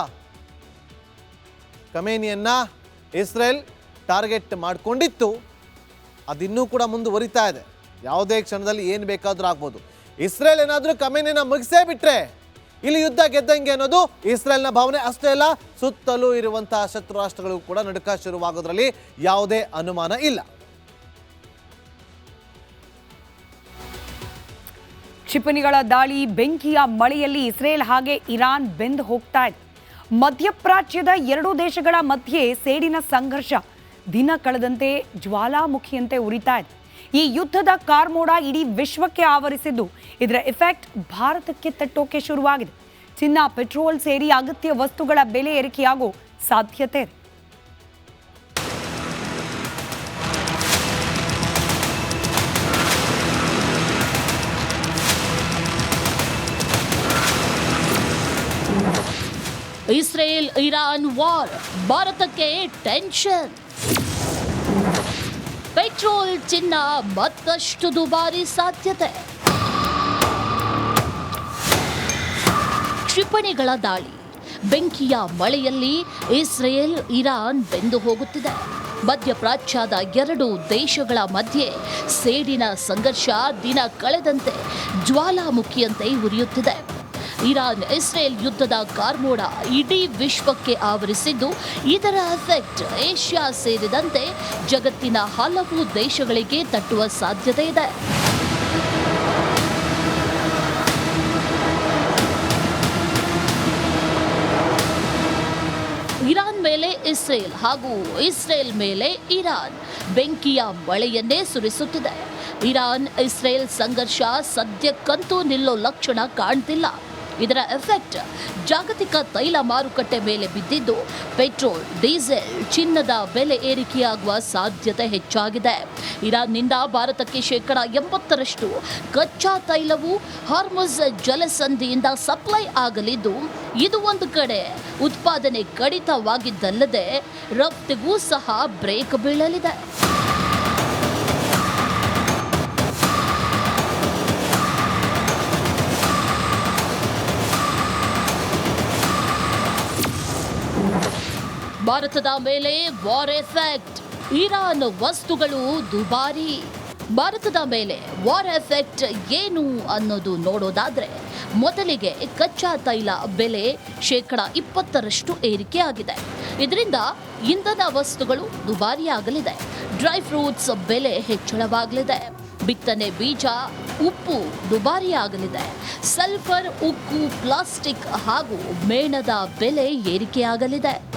ಕಮೇನಿಯನ್ನ ಇಸ್ರೇಲ್ ಟಾರ್ಗೆಟ್ ಮಾಡಿಕೊಂಡಿತ್ತು. ಅದಿನ್ನೂ ಕೂಡ ಮುಂದುವರಿತಾ ಇದೆ. ಯಾವುದೇ ಕ್ಷಣದಲ್ಲಿ ಏನು ಬೇಕಾದರೂ ಆಗ್ಬೋದು. ಇಸ್ರೇಲ್ ಏನಾದರೂ ಕಮೇನಿನ ಮುಗಿಸೇ ಬಿಟ್ರೆ ಇಲ್ಲಿ ಯುದ್ಧ ಗೆದ್ದಂಗೆ ಅನ್ನೋದು ಇಸ್ರೇಲ್ನ ಭಾವನೆ ಅಷ್ಟೇ ಅಲ್ಲ, ಸುತ್ತಲೂ ಇರುವಂತಹ ಶತ್ರು ರಾಷ್ಟ್ರಗಳು ಕೂಡ ನಡುಕ ಶುರುವಾಗೋದ್ರಲ್ಲಿ ಯಾವುದೇ ಅನುಮಾನ ಇಲ್ಲ. ಕ್ಷಿಪಣಿಗಳ ದಾಳಿ, ಬೆಂಕಿಯ ಮಳೆಯಲ್ಲಿ ಇಸ್ರೇಲ್ ಹಾಗೆ ಇರಾನ್ ಬೆಂದು ಹೋಗ್ತಾ ಇದೆ. ಮಧ್ಯಪ್ರಾಚ್ಯದ ಎರಡೂ ದೇಶಗಳ ಮಧ್ಯೆ ಸೇಡಿನ ಸಂಘರ್ಷ ದಿನ ಕಳೆದಂತೆ ಜ್ವಾಲಾಮುಖಿಯಂತೆ ಉರಿತಾ ಇದೆ. ಈ ಯುದ್ಧದ ಕಾರ್ಮೋಡ ಇಡೀ ವಿಶ್ವಕ್ಕೆ ಆವರಿಸಿದ್ದು. ಇದರ ಎಫೆಕ್ಟ್ ಭಾರತಕ್ಕೆ ತಟ್ಟೋಕೆ ಶುರುವಾಗಿದೆ. ಚಿನ್ನ ಪೆಟ್ರೋಲ್ ಸೇರಿ ಅಗತ್ಯ ವಸ್ತುಗಳ ಬೆಲೆ ಏರಿಕೆಯಾಗೋ ಸಾಧ್ಯತೆ ಇಸ್ರೇಲ್, ಇರಾನ್ ವಾರ್, ಭಾರತಕ್ಕೆ ಟೆನ್ಷನ್ ಪೆಟ್ರೋಲ್ ಚಿನ್ನ ಮತ್ತಷ್ಟು ದುಬಾರಿ ಸಾಧ್ಯತೆ. ಕ್ಷಿಪಣಿಗಳ ದಾಳಿ. ಬೆಂಕಿಯ ಮಳೆಯಲ್ಲಿ ಇಸ್ರೇಲ್, ಇರಾನ್ ಬೆಂದು ಹೋಗುತ್ತಿದೆ. ಮಧ್ಯಪ್ರಾಚ್ಯದ ಎರಡು ದೇಶಗಳ ಮಧ್ಯೆ ಸೇಡಿನ ಸಂಘರ್ಷ ದಿನ ಕಳೆದಂತೆ ಜ್ವಾಲಾಮುಖಿಯಂತೆ ಉರಿಯುತ್ತಿದೆ. ಇರಾನ್ ಇಸ್ರೇಲ್ ಯುದ್ಧದ ಕಾರ್ಮೋಡ ಇಡೀ ವಿಶ್ವಕ್ಕೆ ಆವರಿಸಿದ್ದು, ಇದರ ಎಫೆಕ್ಟ್ ಏಷ್ಯಾ ಸೇರಿದಂತೆ ಜಗತ್ತಿನ ಹಲವು ದೇಶಗಳಿಗೆ ತಟ್ಟುವ ಸಾಧ್ಯತೆ ಇದೆ. ಇರಾನ್ ಮೇಲೆ ಇಸ್ರೇಲ್ ಹಾಗೂ ಇಸ್ರೇಲ್ ಮೇಲೆ ಇರಾನ್ ಬೆಂಕಿಯ ಮಳೆಯನ್ನೇ ಸುರಿಸುತ್ತಿದೆ. ಇರಾನ್ ಇಸ್ರೇಲ್ ಸಂಘರ್ಷ ಸದ್ಯಕ್ಕಂತೂ ನಿಲ್ಲೋ ಲಕ್ಷಣ ಕಾಣ್ತಿಲ್ಲ. ಇದರ ಎಫೆಕ್ಟ್ ಜಾಗತಿಕ ತೈಲ ಮಾರುಕಟ್ಟೆ ಮೇಲೆ ಬಿದ್ದಿದ್ದು, ಪೆಟ್ರೋಲ್, ಡೀಸೆಲ್ ಚಿನ್ನದ ಬೆಲೆ ಏರಿಕೆಯಾಗುವ ಸಾಧ್ಯತೆ ಹೆಚ್ಚಾಗಿದೆ. ಇರಾನ್ನಿಂದ ಭಾರತಕ್ಕೆ ಶೇಕಡ ಎಂಬತ್ತರಷ್ಟು ಕಚ್ಚಾ ತೈಲವು ಹಾರ್ಮುಜ್ ಜಲಸಂಧಿಯಿಂದ ಸಪ್ಲೈ ಆಗಲಿದ್ದು, ಇದು ಒಂದು ಕಡೆ ಉತ್ಪಾದನೆ ಕಡಿತವಾಗಿದ್ದಲ್ಲದೆ ರಫ್ತಿಗೂ ಸಹ ಬ್ರೇಕ್ ಬೀಳಲಿದೆ. ಭಾರತದ ಮೇಲೆ ವಾರ್ ಎಫೆಕ್ಟ್ ಇರಾನ್ ವಸ್ತುಗಳು ದುಬಾರಿ. ಭಾರತದ ಮೇಲೆ ವಾರ್ ಎಫೆಕ್ಟ್ ಏನು ಅನ್ನೋದು ನೋಡೋದಾದ್ರೆ, ಮೊದಲಿಗೆ ಕಚ್ಚಾ ತೈಲ ಬೆಲೆ ಶೇಕಡ ಇಪ್ಪತ್ತರಷ್ಟು ಏರಿಕೆಯಾಗಿದೆ ಇದರಿಂದ ಇಂಧನ ವಸ್ತುಗಳು ದುಬಾರಿಯಾಗಲಿದೆ ಡ್ರೈ ಫ್ರೂಟ್ಸ್ ಬೆಲೆ ಹೆಚ್ಚಳವಾಗಲಿದೆ. ಬಿತ್ತನೆ ಬೀಜ, ಉಪ್ಪು ದುಬಾರಿಯಾಗಲಿದೆ ಸಲ್ಫರ್, ಉಕ್ಕು, ಪ್ಲಾಸ್ಟಿಕ್ ಹಾಗೂ ಮೇಣದ ಬೆಲೆ ಏರಿಕೆಯಾಗಲಿದೆ.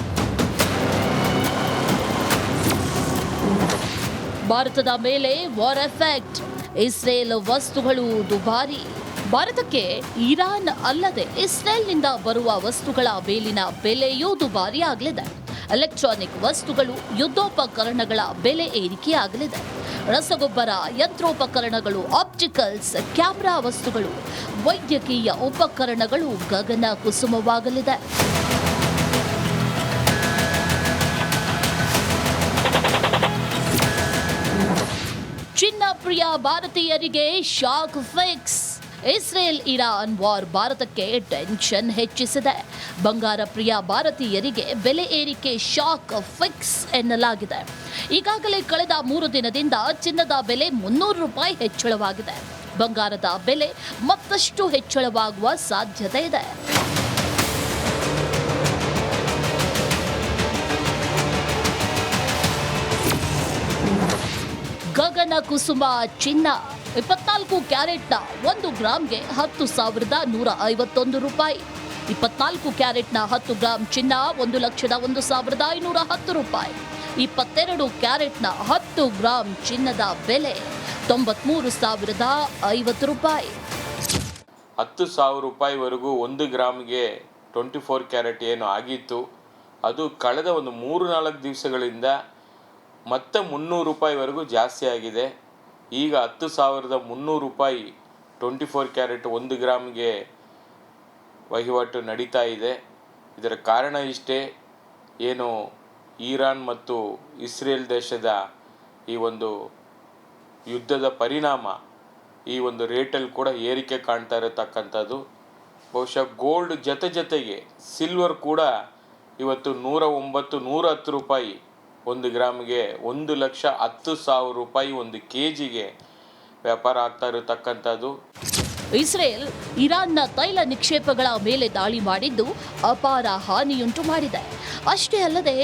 ಭಾರತದ ಮೇಲೆ ವಾರ್ ಎಫೆಕ್ಟ್. ಇಸ್ರೇಲ್ ವಸ್ತುಗಳು ದುಬಾರಿ. ಭಾರತಕ್ಕೆ ಇರಾನ್ ಅಲ್ಲದೆ ಇಸ್ರೇಲ್ನಿಂದ ಬರುವ ವಸ್ತುಗಳ ಮೇಲಿನ ಬೆಲೆಯೂ ದುಬಾರಿ ಆಗಲಿದೆ. ಎಲೆಕ್ಟ್ರಾನಿಕ್ ವಸ್ತುಗಳು ಯುದ್ಧೋಪಕರಣಗಳ ಬೆಲೆ ಏರಿಕೆಯಾಗಲಿದೆ. ರಸಗೊಬ್ಬರ, ಯಂತ್ರೋಪಕರಣಗಳು, ಆಪ್ಟಿಕಲ್ಸ್, ಕ್ಯಾಮ್ರಾ ವಸ್ತುಗಳು, ವೈದ್ಯಕೀಯ ಉಪಕರಣಗಳು ಗಗನ ಕುಸುಮವಾಗಲಿದೆ. ಚಿನ್ನ ಪ್ರಿಯ ಭಾರತೀಯರಿಗೆ shock fix Israel Iran war ಭಾರತಕ್ಕೆ ಟೆನ್ಷನ್ ಹೆಚ್ಚಿಸಿದೆ. ಬಂಗಾರ ಪ್ರಿಯ ಭಾರತೀಯರಿಗೆ ಬೆಲೆ ಏರಿಕೆ ಶಾಕ್ ಫಿಕ್ಸ್ ಎನ್ನಲಾಗಿದೆ. ಈಗಾಗಲೇ ಕಳೆದ ಮೂರು ದಿನದಿಂದ ಚಿನ್ನದ ಬೆಲೆ ಮುನ್ನೂರು ರೂಪಾಯಿ ಹೆಚ್ಚಳವಾಗಿದೆ. ಬಂಗಾರದ ಬೆಲೆ ಮತ್ತಷ್ಟು ಹೆಚ್ಚಳವಾಗುವ ಸಾಧ್ಯತೆ ಇದೆ. ಗಗನ ಕುಸುಮ ಚಿನ್ನ ಇಪ್ಪತ್ನಾಲ್ಕು ಕ್ಯಾರೆಟ್ನ ಒಂದು ಗ್ರಾಮ್ಗೆ ಹತ್ತು ಸಾವಿರದ ನೂರ ಐವತ್ತೊಂದು ರೂಪಾಯಿ. ಇಪ್ಪತ್ನಾಲ್ಕು ಕ್ಯಾರೆಟ್ನ ಹತ್ತು ಗ್ರಾಂ ಚಿನ್ನ ಒಂದು ಲಕ್ಷದ ಒಂದು ಸಾವಿರದ ಐನೂರ ಹತ್ತು ರೂಪಾಯಿ. ಇಪ್ಪತ್ತೆರಡು ಕ್ಯಾರೆಟ್ನ ಹತ್ತು ಗ್ರಾಂ ಚಿನ್ನದ ಬೆಲೆ ತೊಂಬತ್ಮೂರು ಸಾವಿರದ ಐವತ್ತು ರೂಪಾಯಿ. ಹತ್ತು ಸಾವಿರ ರೂಪಾಯಿವರೆಗೂ ಒಂದು ಗ್ರಾಮ್ಗೆ ಟ್ವೆಂಟಿ ಫೋರ್ ಕ್ಯಾರೆಟ್ ಏನು ಆಗಿತ್ತು. ಅದು ಕಳೆದ ಒಂದು ಮೂರು ನಾಲ್ಕು ದಿವಸಗಳಿಂದ ಮತ್ತೆ ಮುನ್ನೂರು ರೂಪಾಯಿವರೆಗೂ ಜಾಸ್ತಿ ಆಗಿದೆ. ಈಗ ಹತ್ತು ಸಾವಿರದ ಮುನ್ನೂರು ರೂಪಾಯಿ ಟ್ವೆಂಟಿ ಫೋರ್ ಕ್ಯಾರೆಟ್ ಒಂದು ಗ್ರಾಮ್ಗೆ ವಹಿವಾಟು ನಡೀತಾ ಇದೆ. ಇದರ ಕಾರಣ ಇಷ್ಟೇ, ಏನು ಇರಾನ್ ಮತ್ತು ಇಸ್ರೇಲ್ ದೇಶದ ಈ ಒಂದು ಯುದ್ಧದ ಪರಿಣಾಮ ಈ ಒಂದು ರೇಟಲ್ಲಿ ಕೂಡ ಏರಿಕೆ ಕಾಣ್ತಾ ಇರತಕ್ಕಂಥದ್ದು. ಬಹುಶಃ ಗೋಲ್ಡ್ ಜೊತೆ ಜೊತೆಗೆ ಸಿಲ್ವರ್ ಕೂಡ ಇವತ್ತು ನೂರ ಒಂಬತ್ತು, ನೂರ ಹತ್ತು ರೂಪಾಯಿ ಒಂದು ಗ್ರಾಮ್ಗೆ ಒಂದು ಲಕ್ಷ ಹತ್ತು ಸಾವಿರ ರೂಪಾಯಿ ಒಂದು ಕೆ ಜಿಗೆ ವ್ಯಾಪಾರ ಆಗ್ತಾ ಇರತಕ್ಕಂಥದ್ದು. ಇಸ್ರೇಲ್ ಇರಾನ್ನ ತೈಲ ನಿಕ್ಷೇಪಗಳ ಮೇಲೆ ದಾಳಿ ಮಾಡಿದ್ದು ಅಪಾರ ಹಾನಿಯುಂಟು ಮಾಡಿದೆ. ಅಷ್ಟೇ ಅಲ್ಲದೆ,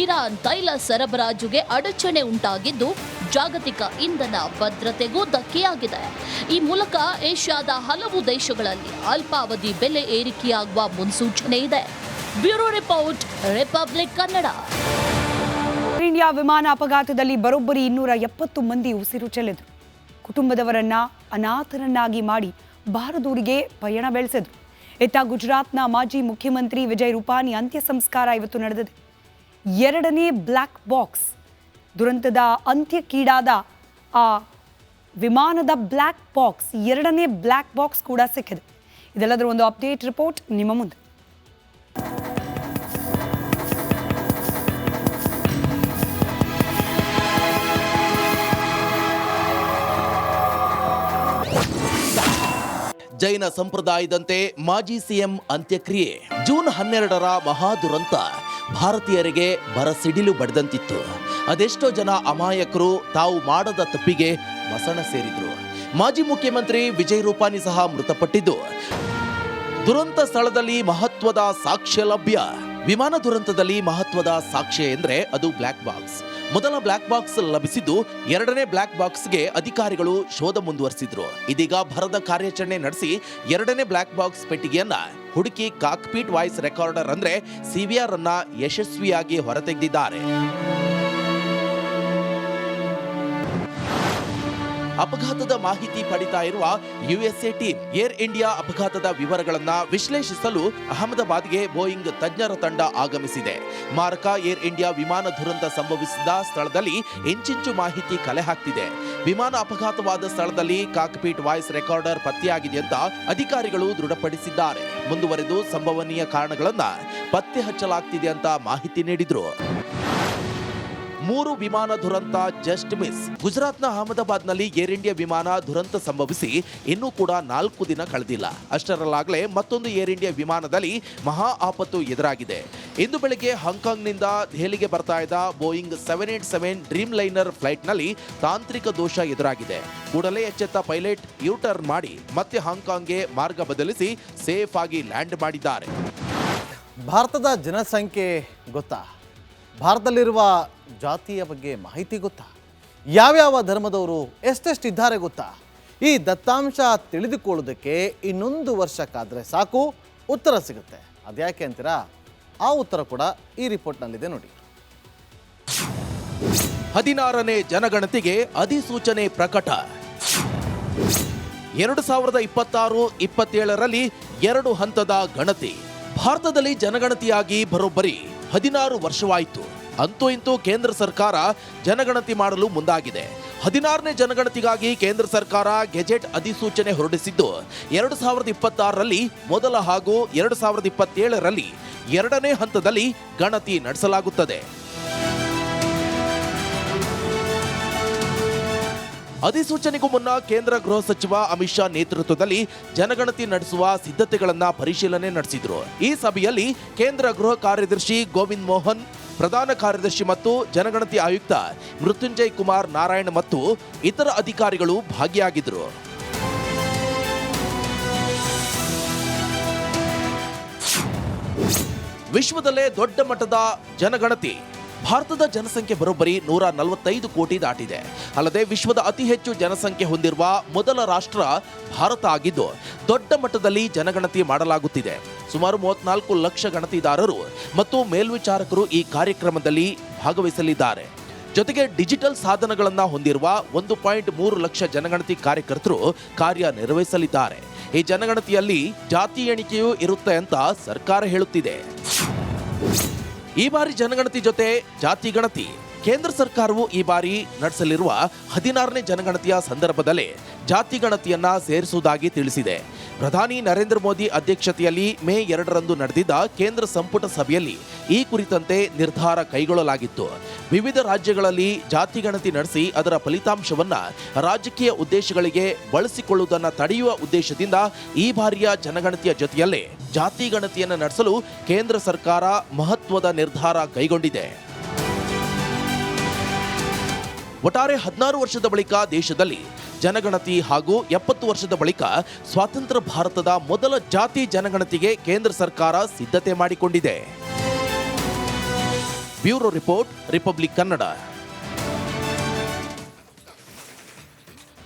ಇರಾನ್ ತೈಲ ಸರಬರಾಜುಗೆ ಅಡಚಣೆ ಉಂಟಾಗಿದ್ದು ಜಾಗತಿಕ ಇಂಧನ ಭದ್ರತೆಗೂ ಧಕ್ಕೆಯಾಗಿದೆ. ಈ ಮೂಲಕ ಏಷ್ಯಾದ ಹಲವು ದೇಶಗಳಲ್ಲಿ ಅಲ್ಪಾವಧಿ ಬೆಲೆ ಏರಿಕೆಯಾಗುವ ಮುನ್ಸೂಚನೆ ಇದೆ. Bureau report, Republic Kannada. India ವಿಮಾನ ಅಪಘಾತದಲ್ಲಿ ಬರೋಬ್ಬರಿ ಇನ್ನೂರ ಎಪ್ಪತ್ತು ಮಂದಿ ಉಸಿರು ಚೆಲ್ಲಿದ್ರು. ಕುಟುಂಬದವರನ್ನ ಅನಾಥರನ್ನಾಗಿ ಮಾಡಿ ಬಾರದೂರಿಗೆ ಪಯಣ ಬೆಳೆಸಿದ್ರು. ಇತ್ತ ಗುಜರಾತ್ನ ಮಾಜಿ ಮುಖ್ಯಮಂತ್ರಿ ವಿಜಯ್ ರೂಪಾನಿ ಅಂತ್ಯ ಸಂಸ್ಕಾರ ಇವತ್ತು ನಡೆದಿದೆ. ಎರಡನೇ ಬ್ಲ್ಯಾಕ್ ಬಾಕ್ಸ್, ದುರಂತದ ಅಂತ್ಯಕ್ಕೀಡಾದ ಆ ವಿಮಾನದ ಬ್ಲ್ಯಾಕ್ ಬಾಕ್ಸ್, ಎರಡನೇ ಬ್ಲ್ಯಾಕ್ ಬಾಕ್ಸ್ ಕೂಡ ಸಿಕ್ಕಿದೆ. ಇದೆಲ್ಲದರ ಒಂದು ಅಪ್ಡೇಟ್ ರಿಪೋರ್ಟ್ ನಿಮ್ಮ ಮುಂದೆ. ಜೈನ ಸಂಪ್ರದಾಯದಂತೆ ಮಾಜಿ ಸಿಎಂ ಅಂತ್ಯಕ್ರಿಯೆ. ಜೂನ್ ಹನ್ನೆರಡರ ಮಹಾದುರಂತ ಭಾರತೀಯರಿಗೆ ಬರಸಿಡಿಲು ಬಡ್ದಂತಿತ್ತು. ಅದೆಷ್ಟೋ ಜನ ಅಮಾಯಕರು ತಾವು ಮಾಡದ ತಪ್ಪಿಗೆ ಮಸಣ ಸೇರಿದ್ರು. ಮಾಜಿ ಮುಖ್ಯಮಂತ್ರಿ ವಿಜಯ್ ರೂಪಾನಿ ಸಹ ಮೃತಪಟ್ಟಿದ್ದು. ದುರಂತ ಸ್ಥಳದಲ್ಲಿ ಮಹತ್ವದ ಸಾಕ್ಷ್ಯ ಲಭ್ಯ ವಿಮಾನ ದುರಂತದಲ್ಲಿ ಮಹತ್ವದ ಸಾಕ್ಷ್ಯ ಎಂದರೆ ಅದು ಬ್ಲ್ಯಾಕ್ ಬಾಕ್ಸ್. ಮೊದಲ ಬ್ಲ್ಯಾಕ್ ಬಾಕ್ಸ್ ಲಭಿಸಿದ್ದು ಎರಡನೇ ಬ್ಲ್ಯಾಕ್ ಬಾಕ್ಸ್ಗೆ ಅಧಿಕಾರಿಗಳು ಶೋಧ ಮುಂದುವರಿಸಿದ್ರು. ಇದೀಗ ಭರದ ಕಾರ್ಯಾಚರಣೆ ನಡೆಸಿ ಎರಡನೇ ಬ್ಲ್ಯಾಕ್ ಬಾಕ್ಸ್ ಪೆಟ್ಟಿಗೆಯನ್ನ ಹುಡುಕಿ ಕಾಕ್ಪೀಟ್ ವಾಯ್ಸ್ ರೆಕಾರ್ಡರ್ ಅಂದ್ರೆ ಸಿವಿಆರ್ ಅನ್ನ ಯಶಸ್ವಿಯಾಗಿ ಹೊರತೆಗೆದಿದ್ದಾರೆ. ಅಪಘಾತದ ಮಾಹಿತಿ ಪಡಿತಾ ಇರುವ ಯುಎಸ್ಎ ಟೀಮ್ ಏರ್ ಇಂಡಿಯಾ ಅಪಘಾತದ ವಿವರಗಳನ್ನ ವಿಶ್ಲೇಷಿಸಲು ಅಹಮದಾಬಾದ್ಗೆ ಬೋಯಿಂಗ್ ತಜ್ಞರ ತಂಡ ಆಗಮಿಸಿದೆ. ಮಾರಕ ಏರ್ ಇಂಡಿಯಾ ವಿಮಾನ ದುರಂತ ಸಂಭವಿಸಿದ ಸ್ಥಳದಲ್ಲಿ ಇಂಚಿಂಚು ಮಾಹಿತಿ ಕಲೆ ಹಾಕ್ತಿದೆ. ವಿಮಾನ ಅಪಘಾತವಾದ ಸ್ಥಳದಲ್ಲಿ ಕಾಕ್ಪೀಟ್ ವಾಯ್ಸ್ ರೆಕಾರ್ಡರ್ ಪತ್ತೆಯಾಗಿದೆ ಅಂತ ಅಧಿಕಾರಿಗಳು ದೃಢಪಡಿಸಿದ್ದಾರೆ. ಮುಂದುವರೆದು ಸಂಭವನೀಯ ಕಾರಣಗಳನ್ನ ಪತ್ತೆ ಹಚ್ಚಲಾಗ್ತಿದೆ ಅಂತ ಮಾಹಿತಿ ನೀಡಿದ್ರು. ಮೂರು ವಿಮಾನ ದುರಂತ ಜಸ್ಟ್ ಮಿಸ್. ಗುಜರಾತ್ನ ಅಹಮದಾಬಾದ್ನಲ್ಲಿ ಏರ್ ಇಂಡಿಯಾ ವಿಮಾನ ದುರಂತ ಸಂಭವಿಸಿ ಇನ್ನೂ ಕೂಡ ನಾಲ್ಕು ದಿನ ಕಳೆದಿಲ್ಲ. ಅಷ್ಟರಲ್ಲಾಗಲೇ ಮತ್ತೊಂದು ಏರ್ ಇಂಡಿಯಾ ವಿಮಾನದಲ್ಲಿ ಮಹಾ ಆಪತ್ತು ಎದುರಾಗಿದೆ. ಇಂದು ಬೆಳಗ್ಗೆ ಹಾಂಗ್ಕಾಂಗ್ನಿಂದ ದೆಹಲಿಗೆ ಬರ್ತಾ ಇದ್ದ Boeing seven eight seven Dreamliner ಫ್ಲೈಟ್ನಲ್ಲಿ ತಾಂತ್ರಿಕ ದೋಷ ಎದುರಾಗಿದೆ. ಕೂಡಲೇ ಎಚ್ಚೆತ್ತ ಪೈಲಟ್ ಯೂಟರ್ನ್ ಮಾಡಿ ಮತ್ತೆ ಹಾಂಗ್ಕಾಂಗ್ಗೆ ಮಾರ್ಗ ಬದಲಿಸಿ ಸೇಫ್ ಆಗಿ ಲ್ಯಾಂಡ್ ಮಾಡಿದ್ದಾರೆ. ಭಾರತದ ಜನಸಂಖ್ಯೆ ಗೊತ್ತಾ? ಭಾರತದಲ್ಲಿರುವ ಜಾತಿಯ ಬಗ್ಗೆ ಮಾಹಿತಿ ಗೊತ್ತಾ? ಯಾವ್ಯಾವ ಧರ್ಮದವರು ಎಷ್ಟೆಷ್ಟಿದ್ದಾರೆ ಗೊತ್ತಾ? ಈ ದತ್ತಾಂಶ ತಿಳಿದುಕೊಳ್ಳೋದಕ್ಕೆ ಇನ್ನೊಂದು ವರ್ಷ ಕಾದರೆ ಸಾಕು, ಉತ್ತರ ಸಿಗುತ್ತೆ. ಅದ್ಯಾಕೆ ಅಂತೀರಾ? ಆ ಉತ್ತರ ಕೂಡ ಈ ರಿಪೋರ್ಟ್ನಲ್ಲಿದೆ ನೋಡಿ. ಹದಿನಾರನೇ ಜನಗಣತಿಗೆ ಅಧಿಸೂಚನೆ ಪ್ರಕಟ. ಎರಡು ಸಾವಿರದ ಇಪ್ಪತ್ತಾರು, ಇಪ್ಪತ್ತೇಳರಲ್ಲಿ ಎರಡು ಹಂತದ ಗಣತಿ. ಭಾರತದಲ್ಲಿ ಜನಗಣತಿಯಾಗಿ ಬರೋಬ್ಬರಿ. ಹದಿನಾರು ವರ್ಷವಾಯಿತು. ಅಂತೂ ಇಂತೂ ಕೇಂದ್ರ ಸರ್ಕಾರ ಜನಗಣತಿ ಮಾಡಲು ಮುಂದಾಗಿದೆ. ಹದಿನಾರನೇ ಜನಗಣತಿಗಾಗಿ ಕೇಂದ್ರ ಸರ್ಕಾರ ಗೆಜೆಟ್ ಅಧಿಸೂಚನೆ ಹೊರಡಿಸಿದ್ದು, ಎರಡು ಸಾವಿರದ ಇಪ್ಪತ್ತಾರರಲ್ಲಿ ಮೊದಲ ಹಾಗೂ ಎರಡು ಸಾವಿರದ ಇಪ್ಪತ್ತೇಳರಲ್ಲಿ ಎರಡನೇ ಹಂತದಲ್ಲಿ ಗಣತಿ ನಡೆಸಲಾಗುತ್ತದೆ. ಅಧಿಸೂಚನೆಗೂ ಮುನ್ನ ಕೇಂದ್ರ ಗೃಹ ಸಚಿವ ಅಮಿತ್ ಶಾ ನೇತೃತ್ವದಲ್ಲಿ ಜನಗಣತಿ ನಡೆಸುವ ಸಿದ್ಧತೆಗಳನ್ನ ಪರಿಶೀಲನೆ ನಡೆಸಿದರು. ಈ ಸಭೆಯಲ್ಲಿ ಕೇಂದ್ರ ಗೃಹ ಕಾರ್ಯದರ್ಶಿ ಗೋವಿಂದ್ ಮೋಹನ್, ಪ್ರಧಾನ ಕಾರ್ಯದರ್ಶಿ ಮತ್ತು ಜನಗಣತಿ ಆಯುಕ್ತ ಮೃತ್ಯುಂಜಯ್ ಕುಮಾರ್ ನಾರಾಯಣ್ ಮತ್ತು ಇತರ ಅಧಿಕಾರಿಗಳು ಭಾಗಿಯಾಗಿದ್ದರು ವಿಶ್ವದಲ್ಲೇ ದೊಡ್ಡ ಮಟ್ಟದ ಜನಗಣತಿ. ಭಾರತದ ಜನಸಂಖ್ಯೆ ಬರೋಬ್ಬರಿ ನೂರ ನಲವತ್ತೈದು ಕೋಟಿ ದಾಟಿದೆ. ಅಲ್ಲದೆ ವಿಶ್ವದ ಅತಿ ಹೆಚ್ಚು ಜನಸಂಖ್ಯೆ ಹೊಂದಿರುವ ಮೊದಲ ರಾಷ್ಟ್ರ ಭಾರತ ಆಗಿದ್ದು, ದೊಡ್ಡ ಮಟ್ಟದಲ್ಲಿ ಜನಗಣತಿ ಮಾಡಲಾಗುತ್ತಿದೆ. ಸುಮಾರು ಮೂವತ್ನಾಲ್ಕು ಲಕ್ಷ ಗಣತಿದಾರರು ಮತ್ತು ಮೇಲ್ವಿಚಾರಕರು ಈ ಕಾರ್ಯಕ್ರಮದಲ್ಲಿ ಭಾಗವಹಿಸಲಿದ್ದಾರೆ. ಜೊತೆಗೆ ಡಿಜಿಟಲ್ ಸಾಧನಗಳನ್ನು ಹೊಂದಿರುವ ಒಂದು ಪಾಯಿಂಟ್ ಮೂರು ಲಕ್ಷ ಜನಗಣತಿ ಕಾರ್ಯಕರ್ತರು ಕಾರ್ಯನಿರ್ವಹಿಸಲಿದ್ದಾರೆ. ಈ ಜನಗಣತಿಯಲ್ಲಿ ಜಾತಿ ಎಣಿಕೆಯೂ ಇರುತ್ತೆ ಅಂತ ಸರ್ಕಾರ ಹೇಳುತ್ತಿದೆ. ಈ ಬಾರಿ ಜನಗಣತಿ ಜೊತೆ ಜಾತಿ ಗಣತಿ. ಕೇಂದ್ರ ಸರ್ಕಾರವು ಈ ಬಾರಿ ನಡೆಸಲಿರುವ ಹದಿನಾರನೇ ಜನಗಣತಿಯ ಸಂದರ್ಭದಲ್ಲೇ ಜಾತಿ ಗಣತಿಯನ್ನ ಸೇರಿಸುವುದಾಗಿ ತಿಳಿಸಿದೆ. ಪ್ರಧಾನಿ ನರೇಂದ್ರ ಮೋದಿ ಅಧ್ಯಕ್ಷತೆಯಲ್ಲಿ ಮೇ ಎರಡರಂದು ನಡೆದಿದ್ದ ಕೇಂದ್ರ ಸಂಪುಟ ಸಭೆಯಲ್ಲಿ ಈ ಕುರಿತಂತೆ ನಿರ್ಧಾರ ಕೈಗೊಳ್ಳಲಾಗಿತ್ತು. ವಿವಿಧ ರಾಜ್ಯಗಳಲ್ಲಿ ಜಾತಿಗಣತಿ ನಡೆಸಿ ಅದರ ಫಲಿತಾಂಶವನ್ನ ರಾಜಕೀಯ ಉದ್ದೇಶಗಳಿಗೆ ಬಳಸಿಕೊಳ್ಳುವುದನ್ನು ತಡೆಯುವ ಉದ್ದೇಶದಿಂದ ಈ ಬಾರಿಯ ಜನಗಣತಿಯ ಜೊತೆಯಲ್ಲೇ ಜಾತಿ ಗಣತಿಯನ್ನು ನಡೆಸಲು ಕೇಂದ್ರ ಸರ್ಕಾರ ಮಹತ್ವದ ನಿರ್ಧಾರ ಕೈಗೊಂಡಿದೆ. ಒಟ್ಟಾರೆ ಹದಿನಾರು ವರ್ಷದ ಬಳಿಕ ದೇಶದಲ್ಲಿ ಜನಗಣತಿ ಹಾಗೂ ಎಪ್ಪತ್ತು ವರ್ಷದ ಬಳಿಕ ಸ್ವಾತಂತ್ರ್ಯ ಭಾರತದ ಮೊದಲ ಜಾತಿ ಜನಗಣತಿಗೆ ಕೇಂದ್ರ ಸರ್ಕಾರ ಸಿದ್ಧತೆ ಮಾಡಿಕೊಂಡಿದೆ. Bureau report, Republic Kannada.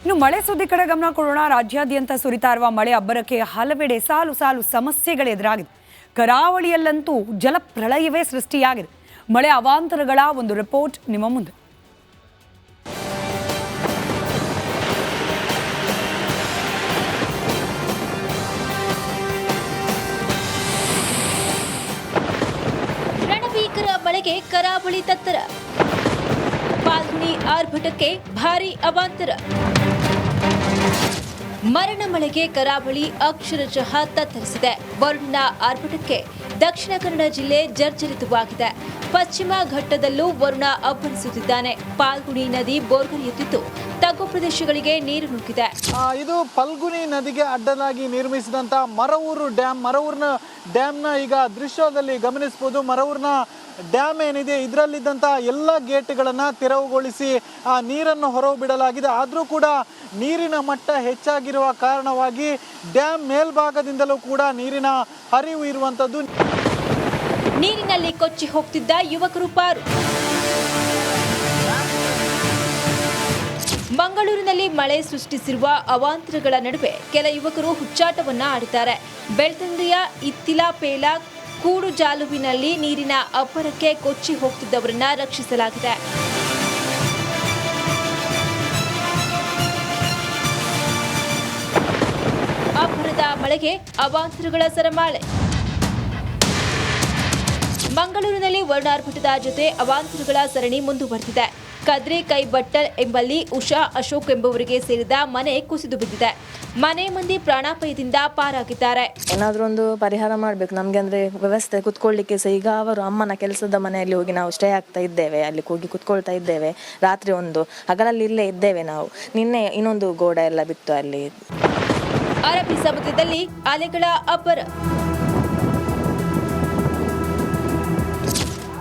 ಇನ್ನು ಮಳೆ ಸುದ್ದಿ ಕಡೆ ಗಮನ ಕೊಡೋಣ. ರಾಜ್ಯಾದ್ಯಂತ ಸುರಿತಾ ಇರುವ ಮಳೆ ಅಬ್ಬರಕ್ಕೆ ಹಲವೆಡೆ ಸಾಲು ಸಾಲು ಸಮಸ್ಯೆಗಳು ಎದುರಾಗಿದೆ. ಕರಾವಳಿಯಲ್ಲಂತೂ ಜಲಪ್ರಳಯವೇ ಸೃಷ್ಟಿಯಾಗಿದೆ. ಮಳೆ ಅವಾಂತರಗಳ ಒಂದು ರಿಪೋರ್ಟ್ ನಿಮ್ಮ ಮುಂದೆ. ಮಳೆಗೆ ಕರಾವಳಿ ತತ್ತರ. ಪಾಲ್ಗುಣಿ ಆರ್ಭಟಕ್ಕೆ ಭಾರಿ ಅವಾಂತರ. ಮರಣ ಮಳೆಗೆ ಕರಾವಳಿ ಅಕ್ಷರಶಃ ತತ್ತರಿಸಿದೆ. ವರುಣ ಆರ್ಭಟಕ್ಕೆ ದಕ್ಷಿಣ ಕನ್ನಡ ಜಿಲ್ಲೆ ಜರ್ಜರಿತವಾಗಿದೆ. ಪಶ್ಚಿಮ ಘಟ್ಟದಲ್ಲೂ ವರುಣ ಅಬ್ಬರಿಸುತ್ತಿದ್ದಾನೆ ಪಾಲ್ಗುಣಿ ನದಿ ಬೋರ್ಗರಿಯುತ್ತಿದ್ದು ತಗ್ಗು ಪ್ರದೇಶಗಳಿಗೆ ನೀರು ನುಗ್ಗಿದೆ. ಇದು ಪಲ್ಗುಣಿ ನದಿಗೆ ಅಡ್ಡಲಾಗಿ ನಿರ್ಮಿಸಿದಂಥ ಮರವೂರು ಡ್ಯಾಮ್ ಮರವೂರಿನ ಡ್ಯಾಮ್ನ ಈಗ ದೃಶ್ಯದಲ್ಲಿ ಗಮನಿಸಬಹುದು. ಮರವೂರಿನ ಡ್ಯಾಮ್ ಏನಿದೆ, ಇದರಲ್ಲಿದ್ದಂಥ ಎಲ್ಲ ಗೇಟ್ಗಳನ್ನು ತೆರವುಗೊಳಿಸಿ ಆ ನೀರನ್ನು ಹೊರಬಿಡಲಾಗಿದೆ. ಆದರೂ ಕೂಡ ನೀರಿನ ಮಟ್ಟ ಹೆಚ್ಚಾಗಿರುವ ಕಾರಣವಾಗಿ ಡ್ಯಾಮ್ ಮೇಲ್ಭಾಗದಿಂದಲೂ ಕೂಡ ನೀರಿನ ಹರಿವು ಇರುವಂಥದ್ದು. ನೀರಿನಲ್ಲಿ ಕೊಚ್ಚಿ ಹೋಗ್ತಿದ್ದ ಯುವಕರು ಪಾರು ಮಂಗಳೂರಿನಲ್ಲಿ ಮಳೆ ಸೃಷ್ಟಿಸಿರುವ ಅವಾಂತರಗಳ ನಡುವೆ ಕೆಲ ಯುವಕರು ಹುಚ್ಚಾಟವನ್ನ ಆಡಿದ್ದಾರೆ. ಬೆಳ್ತಂಗಡಿಯ ಇತ್ತಿಲಾ ಪೇಲ ಕೂಡು ಜಾಲುವಿನಲ್ಲಿ ನೀರಿನ ಅಬ್ಬರಕ್ಕೆ ಕೊಚ್ಚಿ ಹೋಗ್ತಿದ್ದವರನ್ನ ರಕ್ಷಿಸಲಾಗಿದೆ. ಅಬ್ಬರದ ಮಳೆಗೆ ಅವಾಂತರಗಳ ಸರಮಾಳೆ. ಮಂಗಳೂರಿನಲ್ಲಿ ವರ್ಣಾರ್ಭಟದ ಜೊತೆ ಅವಾಂತರಗಳ ಸರಣಿ ಮುಂದುವರೆದಿದೆ. ಕದ್ರಿ ಕೈ ಬಟ್ಟಲ್ ಎಂಬಲ್ಲಿ ಉಷಾ ಅಶೋಕ್ ಎಂಬುವರಿಗೆ ಸೇರಿದ ಮನೆ ಕುಸಿದು ಬಿದ್ದಿದೆ. ಮನೆ ಮಂದಿ ಪ್ರಾಣಾಪಾಯದಿಂದ ಪಾರಾಗಿದ್ದಾರೆ. ಏನಾದ್ರೂ ಒಂದು ಪರಿಹಾರ ಮಾಡಬೇಕು. ನಮಗೆ ಅಂದ್ರೆ ವ್ಯವಸ್ಥೆ ಕುತ್ಕೊಳ್ಳಿಕ್ಕೆ ಸಹ ಈಗ ಅವರು ಅಮ್ಮನ ಕೆಲಸದ ಮನೆಯಲ್ಲಿ ಹೋಗಿ ನಾವು ಸ್ಟೇ ಆಗ್ತಾ ಇದ್ದೇವೆ. ಅಲ್ಲಿ ಹೋಗಿ ಕುತ್ಕೊಳ್ತಾ ಇದ್ದೇವೆ. ರಾತ್ರಿ ಒಂದು ಹಗಲಲ್ಲಿ ಇಲ್ಲೇ ಇದ್ದೇವೆ ನಾವು. ನಿನ್ನೆ ಇನ್ನೊಂದು ಗೋಡ ಎಲ್ಲ ಬಿತ್ತು ಅಲ್ಲಿ. ಅರಬ್ಬಿ ಸಮುದ್ರದಲ್ಲಿ ಅಲೆಗಳ ಅಬ್ಬರ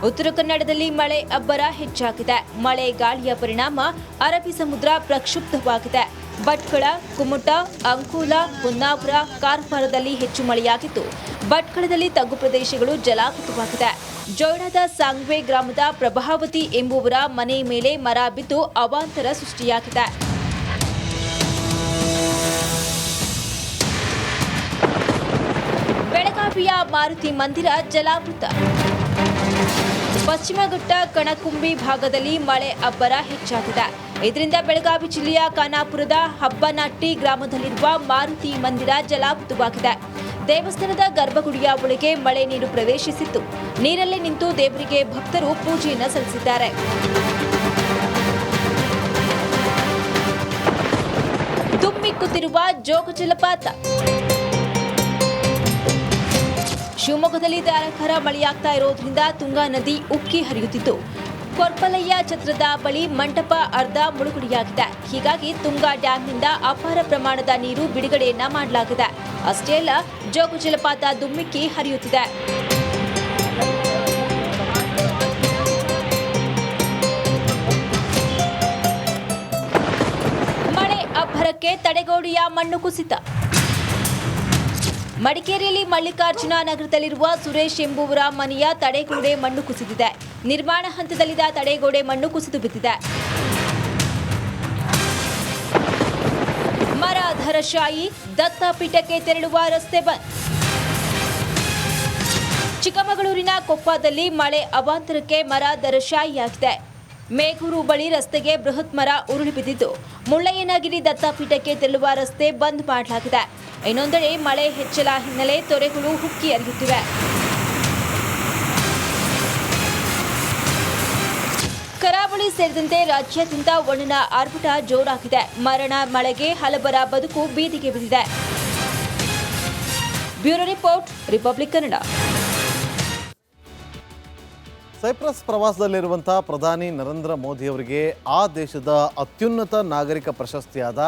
ಉತ್ತರ ಕನ್ನಡದಲ್ಲಿ ಮಳೆ ಅಬ್ಬರ ಹೆಚ್ಚಾಗಿದೆ. ಮಳೆ ಗಾಳಿಯ ಪರಿಣಾಮ ಅರಬ್ಬಿ ಸಮುದ್ರ ಪ್ರಕ್ಷುಬ್ಧವಾಗಿದೆ. ಭಟ್ಕಳ, ಕುಮಟ, ಅಂಕೋಲ ಹೊನ್ನಾವರ ಕಾರವಾರದಲ್ಲಿ ಹೆಚ್ಚು ಮಳೆಯಾಗಿದ್ದು, ಭಟ್ಕಳದಲ್ಲಿ ತಗ್ಗು ಪ್ರದೇಶಗಳು ಜಲಾವೃತವಾಗಿದೆ. ಜೋಯ್ಡಾದ ಸಾಂಗ್ವೆ ಗ್ರಾಮದ ಪ್ರಭಾವತಿ ಎಂಬುವರ ಮನೆ ಮೇಲೆ ಮರ ಬಿದ್ದು ಅವಾಂತರ ಸೃಷ್ಟಿಯಾಗಿದೆ. ಬೆಳಗಾವಿಯ ಮಾರುತಿ ಮಂದಿರ ಜಲಾವೃತ. ಪಶ್ಚಿಮ ಘಟ್ಟ ಕಣಕುಂಬಿ ಭಾಗದಲ್ಲಿ ಮಳೆ ಅಬ್ಬರ ಹೆಚ್ಚಾಗಿದೆ. ಇದರಿಂದ ಬೆಳಗಾವಿ ಜಿಲ್ಲೆಯ ಖಾನಾಪುರದ ಹಬ್ಬನಟ್ಟಿ ಗ್ರಾಮದಲ್ಲಿರುವ ಮಾರುತಿ ಮಂದಿರ ಜಲಾವೃತವಾಗಿದೆ. ದೇವಸ್ಥಾನದ ಗರ್ಭಗುಡಿಯ ಒಳಗೆ ಮಳೆ ನೀರು ಪ್ರವೇಶಿಸಿತ್ತು. ನೀರಲ್ಲೇ ನಿಂತು ದೇವರಿಗೆ ಭಕ್ತರು ಪೂಜೆಯನ್ನು ಸಲ್ಲಿಸಿದ್ದಾರೆ. ತುಂಬಿಕ್ಕುತ್ತಿರುವ ಜೋಗ ಜಲಪಾತ. ಶಿವಮೊಗ್ಗದಲ್ಲಿ ಧಾರಾಕಾರ ಮಳೆಯಾಗ್ತಾ ಇರೋದ್ರಿಂದ ತುಂಗಾ ನದಿ ಉಕ್ಕಿ ಹರಿಯುತ್ತಿತ್ತು. ಕೊರ್ಪಲಯ್ಯ ಛತ್ರದ ಬಳಿ ಮಂಟಪ ಅರ್ಧ ಮುಳುಗುಡಿಯಾಗಿದೆ. ಹೀಗಾಗಿ ತುಂಗಾ ಡ್ಯಾಂನಿಂದ ಅಪಾರ ಪ್ರಮಾಣದ ನೀರು ಬಿಡುಗಡೆಯನ್ನ ಮಾಡಲಾಗಿದೆ. ಅಷ್ಟೇ ಅಲ್ಲ, ಜೋಗ ಜಲಪಾತ ದುಮ್ಮಿಕ್ಕಿ ಹರಿಯುತ್ತಿದೆ. ಮಳೆ ಅಬ್ಬರಕ್ಕೆ ತಡೆಗೋಡೆಯ ಮಣ್ಣು ಕುಸಿತ. ಮಡಿಕೇರಿಯಲ್ಲಿ ಮಲ್ಲಿಕಾರ್ಜುನ ನಗರದಲ್ಲಿರುವ ಸುರೇಶ್ ಎಂಬುವರ ಮನೆಯ ತಡೆಗೋಡೆ ಮಣ್ಣು ಕುಸಿದಿದೆ. ನಿರ್ಮಾಣ ಹಂತದಲ್ಲಿದ್ದ ತಡೆಗೋಡೆ ಮಣ್ಣು ಕುಸಿದು ಬಿದ್ದಿದೆ. ಮರ ಧರಶಾಯಿ, ದತ್ತಪೀಠಕ್ಕೆ ತೆರಳುವ ರಸ್ತೆ ಬಂದ್. ಚಿಕ್ಕಮಗಳೂರಿನ ಕೊಪ್ಪದಲ್ಲಿ ಮಳೆ ಅವಾಂತರಕ್ಕೆ ಮರ ದರಶಾಯಿಯಾಗಿದೆ ಮೇಗೂರು ಬಳಿ ರಸ್ತೆಗೆ ಬೃಹತ್ ಮರ ಉರುಳಿ ಬಿದ್ದಿದ್ದು, ಮುಳ್ಳಯ್ಯನಗಿರಿ ದತ್ತಪೀಠಕ್ಕೆ ತೆರಳುವ ರಸ್ತೆ ಬಂದ್ ಮಾಡಲಾಗಿದೆ. ಇನ್ನೊಂದೆಡೆ ಮಳೆ ಹೆಚ್ಚಳ ಹಿನ್ನೆಲೆ ತೊರೆಗಳು ಹುಕ್ಕಿ ಹರಿಯುತ್ತಿವೆ. ಕರಾವಳಿ ಸೇರಿದಂತೆ ರಾಜ್ಯಾದ್ಯಂತ ಒಣನ ಆರ್ಭಟ ಜೋರಾಗಿದೆ. ಮರಣ, ಮಳೆಗೆ ಹಲವರ ಬದುಕು ಬೀದಿಗೆ ಬಿದ್ದಿದೆ. Bureau report, Republic Kannada. Cyprus ಪ್ರವಾಸದಲ್ಲಿರುವಂಥ ಪ್ರಧಾನಿ ನರೇಂದ್ರ ಮೋದಿ ಅವರಿಗೆ ಆ ದೇಶದ ಅತ್ಯುನ್ನತ ನಾಗರಿಕ ಪ್ರಶಸ್ತಿಯಾದ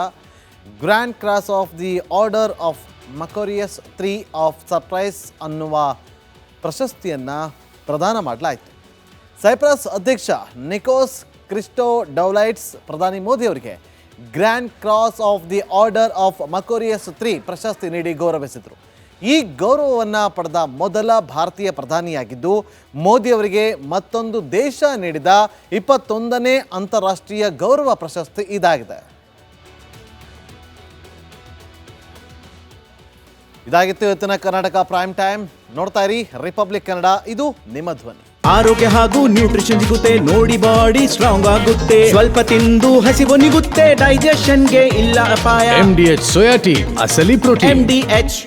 grand cross of the order of Makarios three of Cyprus ಅನ್ನುವ ಪ್ರಶಸ್ತಿಯನ್ನು ಪ್ರದಾನ ಮಾಡಲಾಯಿತು. ಸೈಪ್ರಸ್ ಅಧ್ಯಕ್ಷ ನಿಕೋಸ್ ಕ್ರಿಸ್ಟೋ ಡೌಲೈಟ್ಸ್ ಪ್ರಧಾನಿ ಮೋದಿ ಅವರಿಗೆ grand cross of the order of Makarios three ಪ್ರಶಸ್ತಿ ನೀಡಿ ಗೌರವಿಸಿದರು. ಈ ಗೌರವವನ್ನು ಪಡೆದ ಮೊದಲ ಭಾರತೀಯ ಪ್ರಧಾನಿಯಾಗಿದ್ದು ಮೋದಿ ಅವರಿಗೆ ಮತ್ತೊಂದು ದೇಶ ನೀಡಿದ ಇಪ್ಪತ್ತೊಂದನೇ ಅಂತಾರಾಷ್ಟ್ರೀಯ ಗೌರವ ಪ್ರಶಸ್ತಿ ಇದಾಗಿದೆ. ಇದಾಗಿತ್ತು ಇವತ್ತಿನ ಕರ್ನಾಟಕ ಪ್ರೈಮ್ ಟೈಮ್. ನೋಡ್ತಾ ಇರಿ ರಿಪಬ್ಲಿಕ್ ಕನ್ನಡ ಇದು ನಿಮ್ಮ ಧ್ವನಿ. ಆರೋಗ್ಯ ಹಾಗೂ ನ್ಯೂಟ್ರಿಷನ್ ಸಿಗುತ್ತೆ ನೋಡಿ ಬಾಡಿ ಸ್ಟ್ರಾಂಗ್ ಆಗುತ್ತೆ. ಸ್ವಲ್ಪ ತಿಂದು ಹಸಿವು ನಿಗುತ್ತೆ ಡೈಜೆಷನ್ಗೆ ಇಲ್ಲ ಅಪಾಯ. ಎಂ ಡಿ ಎಚ್ ಸೋಯಾಟಿ ಅಸಲಿ ಪ್ರೋಟೀನ್ ಎಂ ಡಿ ಎಚ್